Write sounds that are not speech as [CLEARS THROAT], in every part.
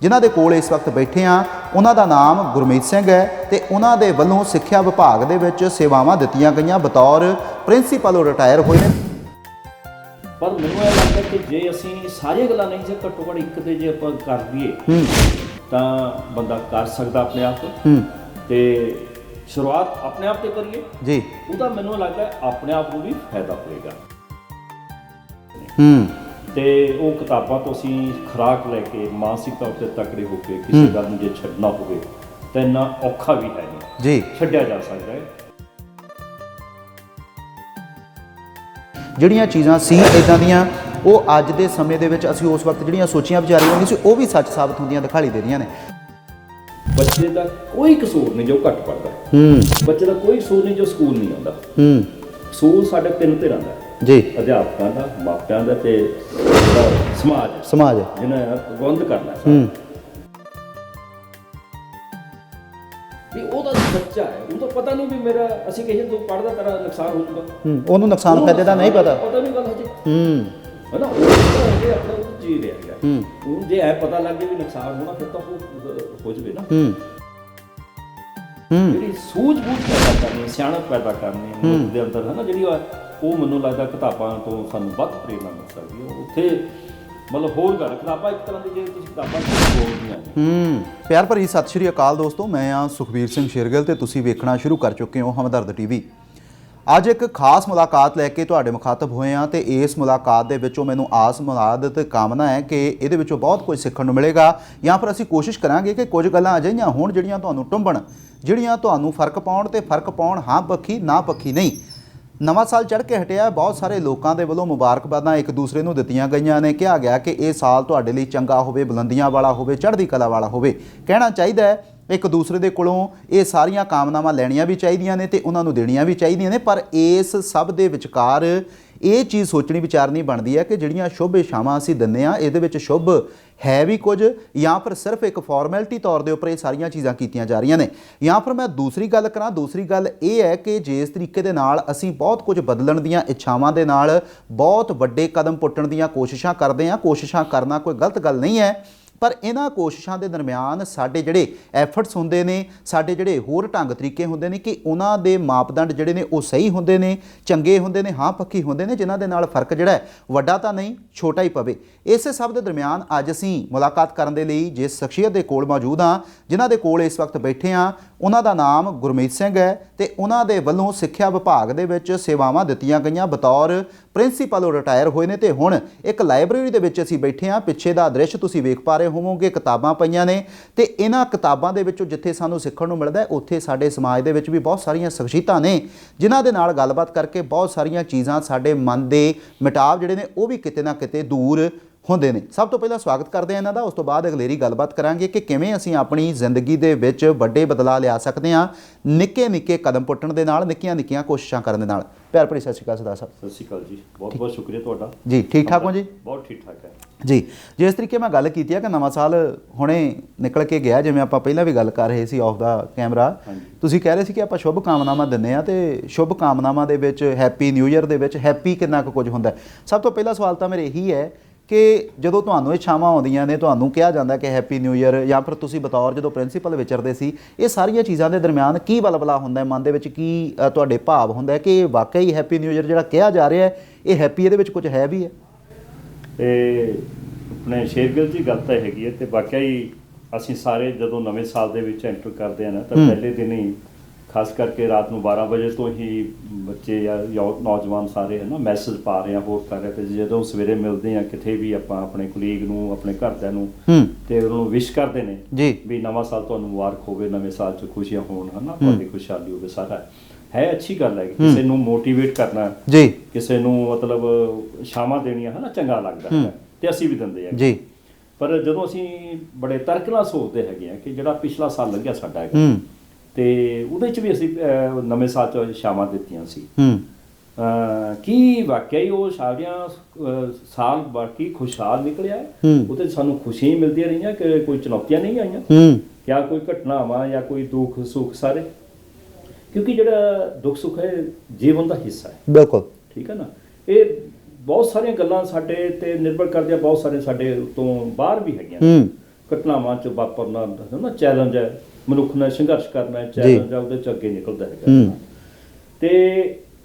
ਜਿਨ੍ਹਾਂ ਦੇ ਕੋਲ ਇਸ ਵਕਤ ਬੈਠੇ ਆ ਉਹਨਾਂ ਦਾ ਨਾਮ ਗੁਰਮੀਤ ਸਿੰਘ ਹੈ ਤੇ ਉਹਨਾਂ ਦੇ ਵੱਲੋਂ ਸਿੱਖਿਆ ਵਿਭਾਗ ਦੇ ਵਿੱਚ ਸੇਵਾਵਾਂ ਦਿੱਤੀਆਂ ਗਈਆਂ। ਬਤੌਰ ਪ੍ਰਿੰਸੀਪਲ ਉਹ ਰਿਟਾਇਰ ਹੋਏ ਨੇ। ਪਰ ਮੈਨੂੰ ਇਹ ਲੱਗਦਾ ਕਿ ਜੇ ਅਸੀਂ ਸਾਰੀਆਂ ਗੱਲਾਂ ਨਹੀਂ ਜੇ ਘੱਟੋ ਘੱਟ ਇੱਕ ਤੇ ਜੇ ਆਪਾਂ ਕਰ ਦਈਏ ਹੂੰ। ਤਾਂ ਬੰਦਾ ਕਰ ਸਕਦਾ ਆਪਣੇ ਆਪ। ਹੂੰ। ਤੇ ਸ਼ੁਰੂਆਤ ਆਪਣੇ ਆਪ ਤੇ ਕਰੀਏ। ਜੀ। ਉਹਦਾ ਮੈਨੂੰ ਲੱਗਦਾ ਆਪਣੇ ਆਪ ਨੂੰ ਵੀ ਫਾਇਦਾ ਹੋਏਗਾ। ਹੂੰ। ਤੇ ਉਹ ਕਿਤਾਬਾਂ ਤੋਂ ਅਸੀਂ ਖੁਰਾਕ ਲੈ ਕੇ ਮਾਨਸਿਕ ਤੌਰ ਤੇ ਤਕੜੇ ਹੋ ਕੇ ਕਿਸੇ ਗੱਲ ਨੂੰ ਜੇ ਛੱਡਣਾ ਹੋਵੇ ਤਾਂ ਇੰਨਾ ਔਖਾ ਵੀ ਹੈ ਨਹੀਂ। ਜੀ। ਛੱਡਿਆ ਜਾ ਸਕਦਾ ਹੈ। ਜਿਹੜੀਆਂ ਚੀਜ਼ਾਂ ਸੀ ਇਦਾਂ ਦੀਆਂ ਉਹ ਅੱਜ ਦੇ ਸਮੇਂ ਦੇ ਵਿੱਚ ਅਸੀਂ ਉਸ ਵਕਤ ਜਿਹੜੀਆਂ ਸੋਚੀਆਂ ਵਿਚਾਰੀਆਂ ਹੁੰਦੀਆਂ ਸੀ ਉਹ ਵੀ ਸੱਚ ਸਾਬਤ ਹੁੰਦੀਆਂ ਦਿਖਾਈ ਦੇ ਰਹੀਆਂ ਨੇ। ਬੱਚੇ ਦਾ ਕੋਈ ਕਸੂਰ ਨਹੀਂ ਜੋ ਘੱਟ ਪੜਦਾ ਹੂੰ। ਬੱਚੇ ਦਾ ਕੋਈ ਕਸੂਰ ਨਹੀਂ ਜੋ ਸਕੂਲ ਨਹੀਂ ਆਉਂਦਾ। ਹੂੰ। ਕਸੂਰ ਸਾਡੇ ਤਿੰਨ ਧਿਰਾਂ ਦਾ ਹੈ। ਜੀ। ਅਧਿਆਪਕਾਂ ਦਾ ਮਾਪਿਆਂ ਦਾ ਤੇ ਜਿਹੜਾ ਸਮਾਜ ਸਮਾਜ ਜਿਹਨੇ ਪ੍ਰਬੰਧ ਕਰਨਾ ਹੈ। ਹੂੰ। ਵੀ ਉਹਦਾ ਬੱਚਾ ਹੈ ਉਹ ਤਾਂ ਪਤਾ ਨਹੀਂ ਵੀ ਮੇਰਾ ਅਸੀਂ ਕਹੀਏ ਤੂੰ ਪੜਦਾ ਤੇਰਾ ਨੁਕਸਾਨ ਹੋ ਜਾਊਗਾ ਹੂੰ ਉਹਨੂੰ ਨੁਕਸਾਨ ਫਾਇਦੇ ਦਾ ਨਹੀਂ ਪਤਾ। ਪਤਾ ਨਹੀਂ ਗੱਲ ਹਜੇ। ਹੂੰ। ਹੈ ਨਾ ਉਹ ਤਾਂ ਹਜੇ ਆਪਣਾ ਉਹ ਜੀ ਰਿਹਾ ਹੈਗਾ ਹੂੰ। ਉਹ ਜੇ ਐ ਪਤਾ ਲੱਗ ਗਿਆ ਵੀ ਨੁਕਸਾਨ ਹੋਣਾ ਫਿਰ ਤਾਂ ਉਹ ਹੋ ਜਵੇ ਨਾ। ਹੂੰ। ਹੂੰ। ਜਿਹੜੀ ਸੂਝ-ਬੂਝ ਪੈਦਾ ਕਰਨੀ ਸਿਆਣਪ ਪੈਦਾ ਕਰਨੀ ਮਨੁੱਖ ਦੇ ਅੰਦਰ ਨਾ ਜਿਹੜੀ ਉਹ- ਮੈਨੂੰ ਲੱਗਦਾ ਕਿਤਾਬਾਂ ਤੋਂ ਸਾਨੂੰ ਵੱਧ ਪ੍ਰੇਰਨਾ ਮਿਲ ਸਕਦੀ ਹੈ। ਉੱਥੇ ਮਤਲਬ ਹੋਰ ਗੱਲ ਕਿਤਾਬਾਂ ਇੱਕ ਤਰ੍ਹਾਂ ਦੀ ਜੇ ਤੁਸੀਂ ਕਿਤਾਬਾਂ ਬੋਲਦੀਆਂ ਹੂੰ, ਪਿਆਰ ਭਰੀ ਸਤਿ ਸ਼੍ਰੀ ਅਕਾਲ ਦੋਸਤੋ, ਮੈਂ ਆ ਸੁਖਬੀਰ ਸਿੰਘ ਸ਼ੇਰਗਿਲ ਤੇ ਤੁਸੀਂ ਵੇਖਣਾ ਸ਼ੁਰੂ ਕਰ ਚੁੱਕੇ ਹੋ ਹਮਦਰਦ ਟੀਵੀ। ਅੱਜ ਇੱਕ ਖਾਸ ਮੁਲਾਕਾਤ ਲੈ ਕੇ ਤੁਹਾਡੇ ਮੁਖਾਤਬ ਹੋਏ ਆ ਤੇ ਇਸ ਮੁਲਾਕਾਤ ਦੇ ਵਿੱਚੋਂ ਮੈਨੂੰ ਆਸ ਮੁਰਾਦ ਤੇ ਕਾਮਨਾ ਹੈ ਕਿ ਇਹਦੇ ਵਿੱਚੋਂ ਬਹੁਤ ਕੁਝ ਸਿੱਖਣ ਨੂੰ ਮਿਲੇਗਾ ਜਾਂ ਫਿਰ ਅਸੀਂ ਕੋਸ਼ਿਸ਼ ਕਰਾਂਗੇ ਕਿ ਕੁਝ ਗੱਲਾਂ ਅਜਿਹੀਆਂ ਹੋਣ ਜਿਹੜੀਆਂ ਤੁਹਾਨੂੰ ਟੁੰਬਣ, ਜਿਹੜੀਆਂ ਤੁਹਾਨੂੰ ਫ਼ਰਕ ਪਾਉਣ ਤੇ ਫ਼ਰਕ ਪਾਉਣ, ਹਾਂ ਪੱਖੀ, ਨਾ ਪੱਖੀ ਨਹੀਂ। ਨਵਾਂ ਸਾਲ ਚੜ੍ਹ ਕੇ ਹਟਿਆ ਬਹੁਤ ਸਾਰੇ ਲੋਕਾਂ ਦੇ ਵੱਲੋਂ ਮੁਬਾਰਕਬਾਦਾਂ ਇੱਕ ਦੂਸਰੇ ਨੂੰ ਦਿੱਤੀਆਂ ਗਈਆਂ ਨੇ। ਕਿਹਾ ਗਿਆ ਕਿ ਇਹ ਸਾਲ ਤੁਹਾਡੇ ਲਈ ਚੰਗਾ ਹੋਵੇ, ਬੁਲੰਦੀਆਂ ਵਾਲਾ ਹੋਵੇ, ਚੜ੍ਹਦੀ ਕਲਾ ਵਾਲਾ ਹੋਵੇ। ਕਹਿਣਾ ਚਾਹੀਦਾ ਹੈ, ਇੱਕ ਦੂਸਰੇ ਦੇ ਕੋਲੋਂ ਇਹ ਸਾਰੀਆਂ ਕਾਮਨਾਵਾਂ ਲੈਣੀਆਂ ਵੀ ਚਾਹੀਦੀਆਂ ਨੇ ਤੇ ਉਹਨਾਂ ਨੂੰ ਦੇਣੀਆਂ ਵੀ ਚਾਹੀਦੀਆਂ ਨੇ। ਪਰ ਇਸ ਸਭ ਦੇ ਵਿਚਕਾਰ ਇਹ ਚੀਜ਼ ਸੋਚਣੀ ਵਿਚਾਰਨੀ ਬਣਦੀ ਹੈ ਕਿ ਜਿਹੜੀਆਂ ਸ਼ੁਭ ਇਛਾਵਾਂ ਅਸੀਂ ਦਿੰਨੇ ਆ ਇਹਦੇ ਵਿੱਚ ਸ਼ੁਭ ਹੈ ਵੀ ਕੁਝ ਜਾਂ ਫਿਰ ਸਿਰਫ ਇੱਕ ਫਾਰਮੈਲਿਟੀ ਤੌਰ ਦੇ ਉੱਪਰ ਇਹ ਸਾਰੀਆਂ ਚੀਜ਼ਾਂ ਕੀਤੀਆਂ ਜਾ ਰਹੀਆਂ ਨੇ। ਜਾਂ ਫਿਰ ਮੈਂ ਦੂਸਰੀ ਗੱਲ ਕਰਾਂ, ਦੂਸਰੀ ਗੱਲ ਇਹ ਹੈ ਕਿ ਜਿਸ ਤਰੀਕੇ ਦੇ ਨਾਲ ਅਸੀਂ ਬਹੁਤ ਕੁਝ ਬਦਲਣ ਦੀਆਂ ਇੱਛਾਵਾਂ ਦੇ ਨਾਲ ਬਹੁਤ ਵੱਡੇ ਕਦਮ ਪੁੱਟਣ ਦੀਆਂ ਕੋਸ਼ਿਸ਼ਾਂ ਕਰਦੇ ਹਾਂ, ਕੋਸ਼ਿਸ਼ਾਂ ਕਰਨਾ ਕੋਈ ਗਲਤ ਗੱਲ ਨਹੀਂ ਹੈ ਪਰ ਇਹਨਾਂ ਕੋਸ਼ਿਸ਼ਾਂ ਦੇ ਦਰਮਿਆਨ ਸਾਡੇ ਜਿਹੜੇ ਐਫਰਟਸ ਹੁੰਦੇ ਨੇ, ਸਾਡੇ ਜਿਹੜੇ ਹੋਰ ਢੰਗ ਤਰੀਕੇ ਹੁੰਦੇ ਨੇ ਕਿ ਉਹਨਾਂ ਦੇ ਮਾਪਦੰਡ ਜਿਹੜੇ ਨੇ ਉਹ ਸਹੀ ਹੁੰਦੇ ਨੇ, ਚੰਗੇ ਹੁੰਦੇ ਨੇ, ਹਾਂ ਪੱਕੀ ਹੁੰਦੇ ਨੇ, ਜਿਨ੍ਹਾਂ ਦੇ ਨਾਲ ਫ਼ਰਕ ਜਿਹੜਾ ਵੱਡਾ ਤਾਂ ਨਹੀਂ, ਛੋਟਾ ਹੀ ਪਵੇ। ਇਸੇ ਸਭ ਦੇ ਦਰਮਿਆਨ ਅੱਜ ਅਸੀਂ ਮੁਲਾਕਾਤ ਕਰਨ ਦੇ ਲਈ ਜਿਸ ਸ਼ਖਸੀਅਤ ਦੇ ਕੋਲ ਮੌਜੂਦ ਹਾਂ, ਜਿਨ੍ਹਾਂ ਦੇ ਕੋਲ ਇਸ ਵਕਤ ਬੈਠੇ ਹਾਂ, ਉਹਨਾਂ ਦਾ ਨਾਮ ਗੁਰਮੀਤ ਸਿੰਘ ਹੈ ਤੇ ਉਹਨਾਂ ਦੇ ਵੱਲੋਂ ਸਿੱਖਿਆ ਵਿਭਾਗ ਦੇ ਵਿੱਚ ਸੇਵਾਵਾਂ ਦਿੱਤੀਆਂ ਗਈਆਂ ਬਤੌਰ ਪ੍ਰਿੰਸੀਪਲ ਉਹ ਰਿਟਾਇਰ ਹੋਏ ਨੇ ਤੇ ਹੁਣ ਇੱਕ ਲਾਇਬ੍ਰੇਰੀ ਦੇ ਵਿੱਚ ਅਸੀਂ ਬੈਠੇ ਹਾਂ। ਪਿੱਛੇ ਦਾ ਦ੍ਰਿਸ਼ ਤੁਸੀਂ ਵੇਖ ਪਾ ਰਹੇ ਹੋਵੋਗੇ, ਕਿਤਾਬਾਂ ਪਈਆਂ ਨੇ ਤੇ ਇਹਨਾਂ ਕਿਤਾਬਾਂ ਦੇ ਵਿੱਚੋਂ ਜਿੱਥੇ ਸਾਨੂੰ ਸਿੱਖਣ ਨੂੰ ਮਿਲਦਾ ਉੱਥੇ ਸਾਡੇ ਸਮਾਜ ਦੇ ਵਿੱਚ ਵੀ ਬਹੁਤ ਸਾਰੀਆਂ ਸ਼ਖਸੀਅਤਾਂ ਨੇ, ਜਿਨ੍ਹਾਂ ਦੇ ਨਾਲ ਗੱਲਬਾਤ ਕਰਕੇ ਬਹੁਤ ਸਾਰੀਆਂ ਚੀਜ਼ਾਂ ਸਾਡੇ ਮਨ ਦੇ ਮਿਟਾਵ ਜਿਹੜੇ ਨੇ ਉਹ ਵੀ ਕਿਤੇ ਨਾ ਕਿਤੇ ਦੂਰ ਹੁੰਦੇ ਨੇ। ਸਭ ਤੋਂ ਪਹਿਲਾਂ ਸਵਾਗਤ ਕਰਦੇ ਹਾਂ ਇਹਨਾਂ ਦਾ ਉਸ ਤੋਂ ਬਾਅਦ ਅਗਲੇਰੀ ਗੱਲਬਾਤ ਕਰਾਂਗੇ ਕਿ ਕਿਵੇਂ ਅਸੀਂ ਆਪਣੀ ਜ਼ਿੰਦਗੀ ਦੇ ਵਿੱਚ ਵੱਡੇ ਬਦਲਾਅ ਲਿਆ ਸਕਦੇ ਹਾਂ ਨਿੱਕੇ ਨਿੱਕੇ ਕਦਮ ਪੁੱਟਣ ਦੇ ਨਾਲ ਨਿੱਕੀਆਂ ਨਿੱਕੀਆਂ ਕੋਸ਼ਿਸ਼ਾਂ ਕਰਨ ਦੇ ਨਾਲ। ਪਿਆਰ ਭਰੀ ਸਤਿ ਸ਼੍ਰੀ ਅਕਾਲ ਸਰਦਾਰ ਸਾਹਿਬ। ਸਤਿ ਸ਼੍ਰੀ ਅਕਾਲ ਜੀ। ਬਹੁਤ ਬਹੁਤ ਸ਼ੁਕਰੀਆ ਤੁਹਾਡਾ। ਜੀ ਠੀਕ ਠਾਕ ਹੋ ਜੀ? ਬਹੁਤ ਠੀਕ ਠਾਕ ਹੈ। ਜੀ ਜਿਸ ਤਰੀਕੇ ਮੈਂ ਗੱਲ ਕੀਤੀ ਹੈ ਕਿ ਨਵਾਂ ਸਾਲ ਹੁਣੇ ਨਿਕਲ ਕੇ ਗਿਆ ਜਿਵੇਂ ਆਪਾਂ ਪਹਿਲਾਂ ਵੀ ਗੱਲ ਕਰ ਰਹੇ ਸੀ ਆਫ ਦਾ ਕੈਮਰਾ। ਤੁਸੀਂ ਕਹਿ ਰਹੇ ਸੀ ਕਿ ਆਪਾਂ ਸ਼ੁਭ ਕਾਮਨਾਵਾਂ ਦਿੰਨੇ ਆ ਤੇ ਸ਼ੁਭ ਕਾਮਨਾਵਾਂ ਦੇ ਵਿੱਚ ਹੈਪੀ ਨਿਊ ਇਅਰ ਦੇ ਵਿੱਚ ਹੈਪੀ ਕਿੰਨਾ ਕੁ ਕੁਝ ਹੁੰਦਾ? ਸਭ ਤੋਂ ਪਹਿਲਾ ਸਵਾਲ ਤਾਂ ਮੇਰੇ ਇਹੀ ਹੈ ਕਿ ਜਦੋਂ ਤੁਹਾਨੂੰ ਇੱਛਾਵਾਂ ਆਉਂਦੀਆਂ ਨੇ ਤੁਹਾਨੂੰ ਕਿਹਾ ਜਾਂਦਾ ਕਿ ਹੈਪੀ ਨਿਊ ਇਅਰ ਜਾਂ ਫਿਰ ਤੁਸੀਂ ਬਤੌਰ ਜਦੋਂ ਪ੍ਰਿੰਸੀਪਲ ਵਿਚਰਦੇ ਸੀ ਇਹ ਸਾਰੀਆਂ ਚੀਜ਼ਾਂ ਦੇ ਦਰਮਿਆਨ ਕੀ ਬਲਬਲਾ ਹੁੰਦਾ ਹੈ ਮਨ ਦੇ ਵਿੱਚ ਕੀ ਤੁਹਾਡੇ ਭਾਵ ਹੁੰਦਾ ਹੈ ਕਿ ਇਹ ਵਾਕਈ ਹੈਪੀ ਨਿਊ ਇਅਰ ਜਿਹੜਾ ਕਿਹਾ ਜਾ ਰਿਹਾ ਹੈ ਇਹ ਹੈਪੀ ਇਹਦੇ ਵਿੱਚ ਕੁਝ ਹੈ ਵੀ ਹੈ ਤੇ ਆਪਣੇ ਸ਼ੇਰਗਿਲ ਜੀ ਗੱਲ ਤਾਂ ਹੈਗੀ ਹੈ ਤੇ ਵਾਕਿਆ ਹੀ ਅਸੀਂ ਸਾਰੇ ਜਦੋਂ ਨਵੇਂ ਸਾਲ ਦੇ ਵਿੱਚ ਐਂਟਰ ਕਰਦੇ ਆ ਨਾ ਤਾਂ। ਪਹਿਲੇ ਦਿਨ ਹੀ ਖਾਸ ਕਰਕੇ ਰਾਤ ਨੂੰ 12 ਵਜੇ ਤੋਂ ਹੀ ਬੱਚੇ ਜਾਂ ਨੌਜਵਾਨ ਸਾਰੇ ਹੈ ਨਾ ਮੈਸੇਜ ਪਾ ਰਹੇ ਆ ਹੋਰ ਕਰ ਰਹੇ ਤੇ ਜਦੋਂ ਸਵੇਰੇ ਮਿਲਦੇ ਆ ਕਿਤੇ ਵੀ ਆਪਾਂ ਆਪਣੇ ਕੁਲੀਗ ਨੂੰ ਆਪਣੇ ਘਰਦਿਆਂ ਨੂੰ ਤੇ ਉਹਨਾਂ ਨੂੰ ਵਿਸ਼ ਕਰਦੇ ਨੇ ਜੀ। ਵੀ ਨਵਾਂ ਸਾਲ ਤੁਹਾਨੂੰ ਮੁਬਾਰਕ ਹੋਵੇ ਨਵੇਂ ਸਾਲ 'ਚ ਖੁਸ਼ੀਆਂ ਹੋਣ ਹਨਾ ਤੁਹਾਡੀ ਖੁਸ਼ਹਾਲੀ ਹੋਵੇ ਸਾਰਾ। ਹੈ ਅੱਛੀ ਗੱਲ ਹੈ ਕਿਸੇ ਨੂੰ ਮੋਟੀਵੇਟ ਕਰਨਾ ਜੀ। ਕਿਸੇ ਨੂੰ ਮਤਲਬ ਸ਼ਾਮਾਂ ਦੇਣੀਆਂ ਹਨਾ ਚੰਗਾ ਲੱਗਦਾ ਹੈ। ਤੇ ਅਸੀਂ ਵੀ ਦਿੰਦੇ ਆ ਜੀ। ਪਰ ਜਦੋਂ ਅਸੀਂ ਬੜੇ ਤਰਕ ਨਾਲ ਸੋਚਦੇ ਹੈਗੇ ਆ ਕਿ ਜਿਹੜਾ ਪਿਛਲਾ ਸਾਲ ਲੰਘਿਆ ਸਾਡਾ ਹੈਗਾ ਹੂੰ। ਤੇ ਉਹਦੇ 'ਚ ਵੀ ਅਸੀਂ ਨਵੇਂ ਸਾਲ 'ਚ ਸ਼ਾਮਾਂ ਦਿੱਤੀਆਂ ਸੀ। ਹੂੰ। ਕੀ ਵਾਕਿਆ ਹੀ ਉਹ ਸਾਰੀਆਂ ਸਾਲ ਬਾਕੀ ਖੁਸ਼ਹਾਲ ਨਿਕਲਿਆ। ਉਹਦੇ 'ਚ ਸਾਨੂੰ ਖੁਸ਼ੀਆਂ ਹੀ ਮਿਲਦੀਆਂ ਰਹੀਆਂ ਕਿ ਕੋਈ ਚੁਣੌਤੀਆਂ ਨਹੀਂ ਆਈਆਂ? ਹੂੰ। ਕਿਆ ਕੋਈ ਘਟਨਾਵਾਂ ਜਾਂ ਕੋਈ ਦੁੱਖ ਸੁੱਖ ਸਾਰੇ? ਕਿਉਂਕਿ ਜਿਹੜਾ ਦੁੱਖ ਸੁੱਖ ਹੈ ਜੀਵਨ ਦਾ ਹਿੱਸਾ ਹੈ। ਬਿਲਕੁਲ। ਠੀਕ ਹੈ ਨਾ? ਇਹ ਬਹੁਤ ਸਾਰੀਆਂ ਗੱਲਾਂ ਸਾਡੇ ਤੇ ਨਿਰਭਰ ਕਰਦੀਆਂ ਬਹੁਤ ਸਾਰੇ ਸਾਡੇ ਤੋਂ ਬਾਹਰ ਵੀ ਹੈਗੀਆਂ ਹੂੰ। ਘਟਨਾਵਾਂ ਚ ਵਾਪਰਨਾ ਨਾ ਚੈਲੰਜ ਹੈ। ਮਨੁੱਖ ਨੇ ਸੰਘਰਸ਼ ਕਰਨਾ ਚੈਲੰਜ ਹੈ ਉਹਦੇ ਚ ਅੱਗੇ ਨਿਕਲਦਾ ਹੈਗਾ। ਤੇ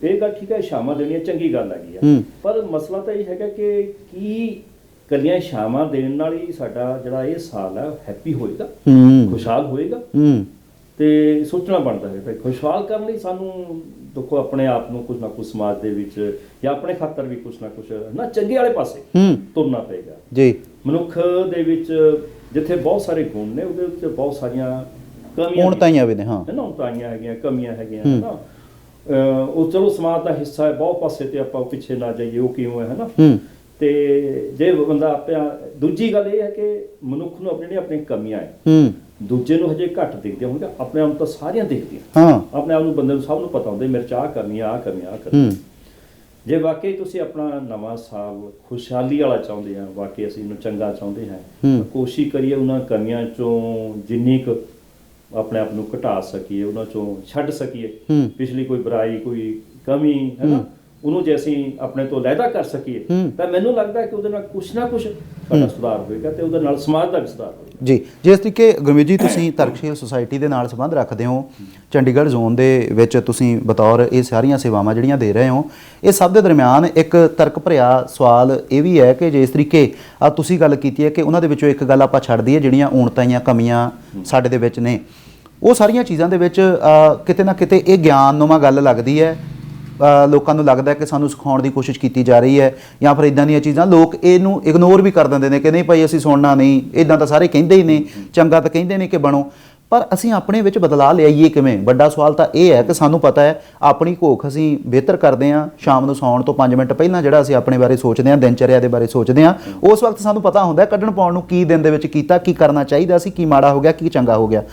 ਇਹ ਗੱਲ ਠੀਕ ਹੈ ਸ਼ਾਮਾਂ ਦੇਣੀਆਂ ਚੰਗੀ ਗੱਲ ਹੈਗੀ ਆ। ਪਰ ਮਸਲਾ ਤਾਂ ਇਹ ਹੈਗਾ ਕਿ ਕੀ ਕੱਲੀਆਂ ਸ਼ਾਮਾਂ ਦੇਣ ਨਾਲ ਹੀ ਸਾਡਾ ਜਿਹੜਾ ਇਹ ਸਾਲ ਹੈ ਹੈਪੀ ਹੋਏਗਾ ਖੁਸ਼ਹਾਲ ਹੋਏਗਾ। ਤੇ ਸੋਚਣਾ ਬਣਦਾ ਹੈ ਭਾਈ ਖੁਸ਼ਹਾਲ ਕਰਨ ਲਈ ਸਾਨੂੰ ਦੇਖੋ ਆਪਣੇ ਆਪ ਨੂੰ ਕੁਝ ਨਾ ਕੁਝ ਸਮਾਜ ਦੇ ਵਿੱਚ ਜਾਂ ਆਪਣੇ ਖਾਤਰ ਵੀ ਕੁਝ ਨਾ ਕੁਝ ਨਾ ਚੰਗੇ ਵਾਲੇ ਪਾਸੇ ਤੁਰਨਾ ਪਏਗਾ। ਜੀ। ਮਨੁੱਖ ਦੇ ਵਿੱਚ ਜਿੱਥੇ ਬਹੁਤ ਸਾਰੇ ਗੁਣ ਨੇ ਉਹਦੇ ਵਿੱਚ ਬਹੁਤ ਸਾਰੀਆਂ ਕਮੀਆਂ ਹੁਣ ਤਾਂ ਹੀ ਆਵੇ ਨੇ ਹਾਂ। ਹੈ ਨਾ ਉਤਾਈਆਂ ਹੈਗੀਆਂ ਕਮੀਆਂ ਹੈਗੀਆਂ ਹੈ। ਨਾ। ਉਹ ਚਲੋ ਸਮਾਜ ਦਾ ਹਿੱਸਾ ਹੈ ਬਹੁਤ ਪਾਸੇ ਤੇ ਆਪਾਂ ਪਿੱਛੇ ਨਾ ਜਾਈਏ ਉਹ ਕਿਉਂ ਹੈ ਹੈ ਨਾ। ਹੂੰ। ਤੇ ਜੇ ਬੰਦਾ ਆਪਿਆ ਦੂਜੀ ਗੱਲ ਇਹ ਹੈ ਕਿ ਮਨੁੱਖ ਨੂੰ ਆਪਣੀ ਆਪਣੀ ਕਮੀਆਂ ਹੈ। ਹੂੰ। ਦੂਜੇ ਨੂੰ ਹਜੇ ਘੱਟ ਦਿਖਦੇ ਹੋਣਗੇ ਆਪਣੇ ਆਪ ਨੂੰ ਤਾਂ ਸਾਰੀਆਂ ਦਿਖਦੀਆਂ। ਹਾਂ। ਆਪਣੇ ਆਪ ਨੂੰ ਬੰਦੇ ਨੂੰ ਸਭ ਨੂੰ ਪਤਾ ਹੁੰਦਾ ਮੇਰੇ ਚਾਹ ਕਰਨੀ ਆ ਕਰਨੀ ਆ ਕਰਨੀ। ਜੇ ਵਾਕਈ ਤੁਸੀਂ ਆਪਣਾ ਨਵਾਂ ਸਾਲ ਖੁਸ਼ਹਾਲੀ ਵਾਲਾ ਚਾਹੁੰਦੇ ਆ ਵਾਕਈ ਅਸੀਂ ਇਹਨੂੰ ਚੰਗਾ ਚਾਹੁੰਦੇ ਹਾਂ। ਤਾਂ ਕੋਸ਼ਿਸ਼ ਕਰੀਏ ਉਹਨਾਂ ਕਮੀਆਂ ਚੋਂ ਜਿੰਨੀ ਕੁ ਆਪਣੇ ਆਪ ਨੂੰ ਘਟਾ ਸਕੀਏ ਉਹਨਾਂ ਚੋਂ ਛੱਡ ਸਕੀਏ। ਪਿਛਲੀ ਕੋਈ ਬੁਰਾਈ ਕੋਈ ਕਮੀ ਹੈ ਨਾ? ਉਹਨੂੰ ਜੇ ਅਸੀਂ ਆਪਣੇ ਤੋਂ ਲੈਦਾ ਕਰ ਸਕੀਏ। ਤਾਂ ਮੈਨੂੰ ਲੱਗਦਾ ਕਿ ਉਹਦੇ ਨਾਲ ਕੁਛ ਨਾ ਕੁਛ ਸਾਡਾ ਸੁਧਾਰ ਹੋਏਗਾ ਤੇ ਉਹਦੇ ਨਾਲ ਸਮਾਜ ਦਾ ਵੀ ਸੁਧਾਰ ਹੋਏਗਾ ਜੀ ਜਿਸ ਤਰੀਕੇ ਗੁਰਮੀਤ ਜੀ ਤੁਸੀਂ ਤਰਕਸ਼ੀਲ ਸੁਸਾਇਟੀ ਦੇ ਨਾਲ ਸੰਬੰਧ ਰੱਖਦੇ ਹੋ ਚੰਡੀਗੜ੍ਹ ਜ਼ੋਨ ਦੇ ਵਿੱਚ ਤੁਸੀਂ ਬਤੌਰ ਇਹ ਸਾਰੀਆਂ ਸੇਵਾਵਾਂ ਜਿਹੜੀਆਂ ਦੇ ਰਹੇ ਹੋ ਇਹ ਸਭ ਦੇ ਦਰਮਿਆਨ ਇੱਕ ਤਰਕ ਭਰਿਆ ਸਵਾਲ ਇਹ ਵੀ ਹੈ ਕਿ ਜਿਸ ਤਰੀਕੇ ਆ ਤੁਸੀਂ ਗੱਲ ਕੀਤੀ ਹੈ ਕਿ ਉਹਨਾਂ ਦੇ ਵਿੱਚੋਂ ਇੱਕ ਗੱਲ ਆਪਾਂ ਛੱਡ ਦਈਏ ਜਿਹੜੀਆਂ ਊਣਤਾਈਆਂ ਕਮੀਆਂ ਸਾਡੇ ਦੇ ਵਿੱਚ ਨੇ ਉਹ ਸਾਰੀਆਂ ਚੀਜ਼ਾਂ ਦੇ ਵਿੱਚ ਕਿਤੇ ਨਾ ਕਿਤੇ ਇਹ ਗਿਆਨਨੁਮਾ ਗੱਲ ਲੱਗਦੀ ਹੈ ਲੋਕਾਂ ਨੂੰ ਲੱਗਦਾ ਕਿ ਸਾਨੂੰ ਸਿਖਾਉਣ ਦੀ ਕੋਸ਼ਿਸ਼ ਕੀਤੀ ਜਾ ਰਹੀ ਹੈ ਜਾਂ ਫਿਰ ਇਦਾਂ ਦੀਆਂ ਚੀਜ਼ਾਂ ਲੋਕ ਇਹਨੂੰ ਇਗਨੋਰ ਵੀ ਕਰ ਦਿੰਦੇ ਨੇ ਕਿ ਨਹੀਂ ਭਾਈ ਅਸੀਂ ਸੁਣਨਾ ਨਹੀਂ ਇਦਾਂ ਤਾਂ ਸਾਰੇ ਕਹਿੰਦੇ ਹੀ ਨੇ, ਚੰਗਾ ਤਾਂ ਕਹਿੰਦੇ ਨੇ ਕਿ ਬਣੋ। ਪਰ ਅਸੀਂ ਆਪਣੇ ਵਿੱਚ ਬਦਲਾਅ ਲਿਆਈਏ ਕਿਵੇਂ? ਵੱਡਾ ਸਵਾਲ ਤਾਂ ਇਹ ਹੈ ਕਿ ਸਾਨੂੰ ਪਤਾ ਹੈ ਆਪਣੀ ਘੋਖ ਅਸੀਂ ਬਿਹਤਰ ਕਰਦੇ ਹਾਂ ਸ਼ਾਮ ਨੂੰ ਸੌਣ ਤੋਂ 5 ਮਿੰਟ ਪਹਿਲਾਂ ਜਿਹੜਾ ਅਸੀਂ ਆਪਣੇ ਬਾਰੇ ਸੋਚਦੇ ਹਾਂ, ਦਿਨਚਰਿਆ ਦੇ ਬਾਰੇ ਸੋਚਦੇ ਹਾਂ, ਉਸ ਵਕਤ ਸਾਨੂੰ ਪਤਾ ਹੁੰਦਾ ਕੱਢਣ ਪਾਉਣ ਨੂੰ ਕੀ ਦਿਨ ਦੇ ਵਿੱਚ ਕੀਤਾ, ਕੀ ਕਰਨਾ ਚਾਹੀਦਾ ਸੀ, ਕੀ ਮਾੜਾ ਹੋ ਗਿਆ, ਕੀ ਚੰਗਾ ਹੋ ਗਿਆ।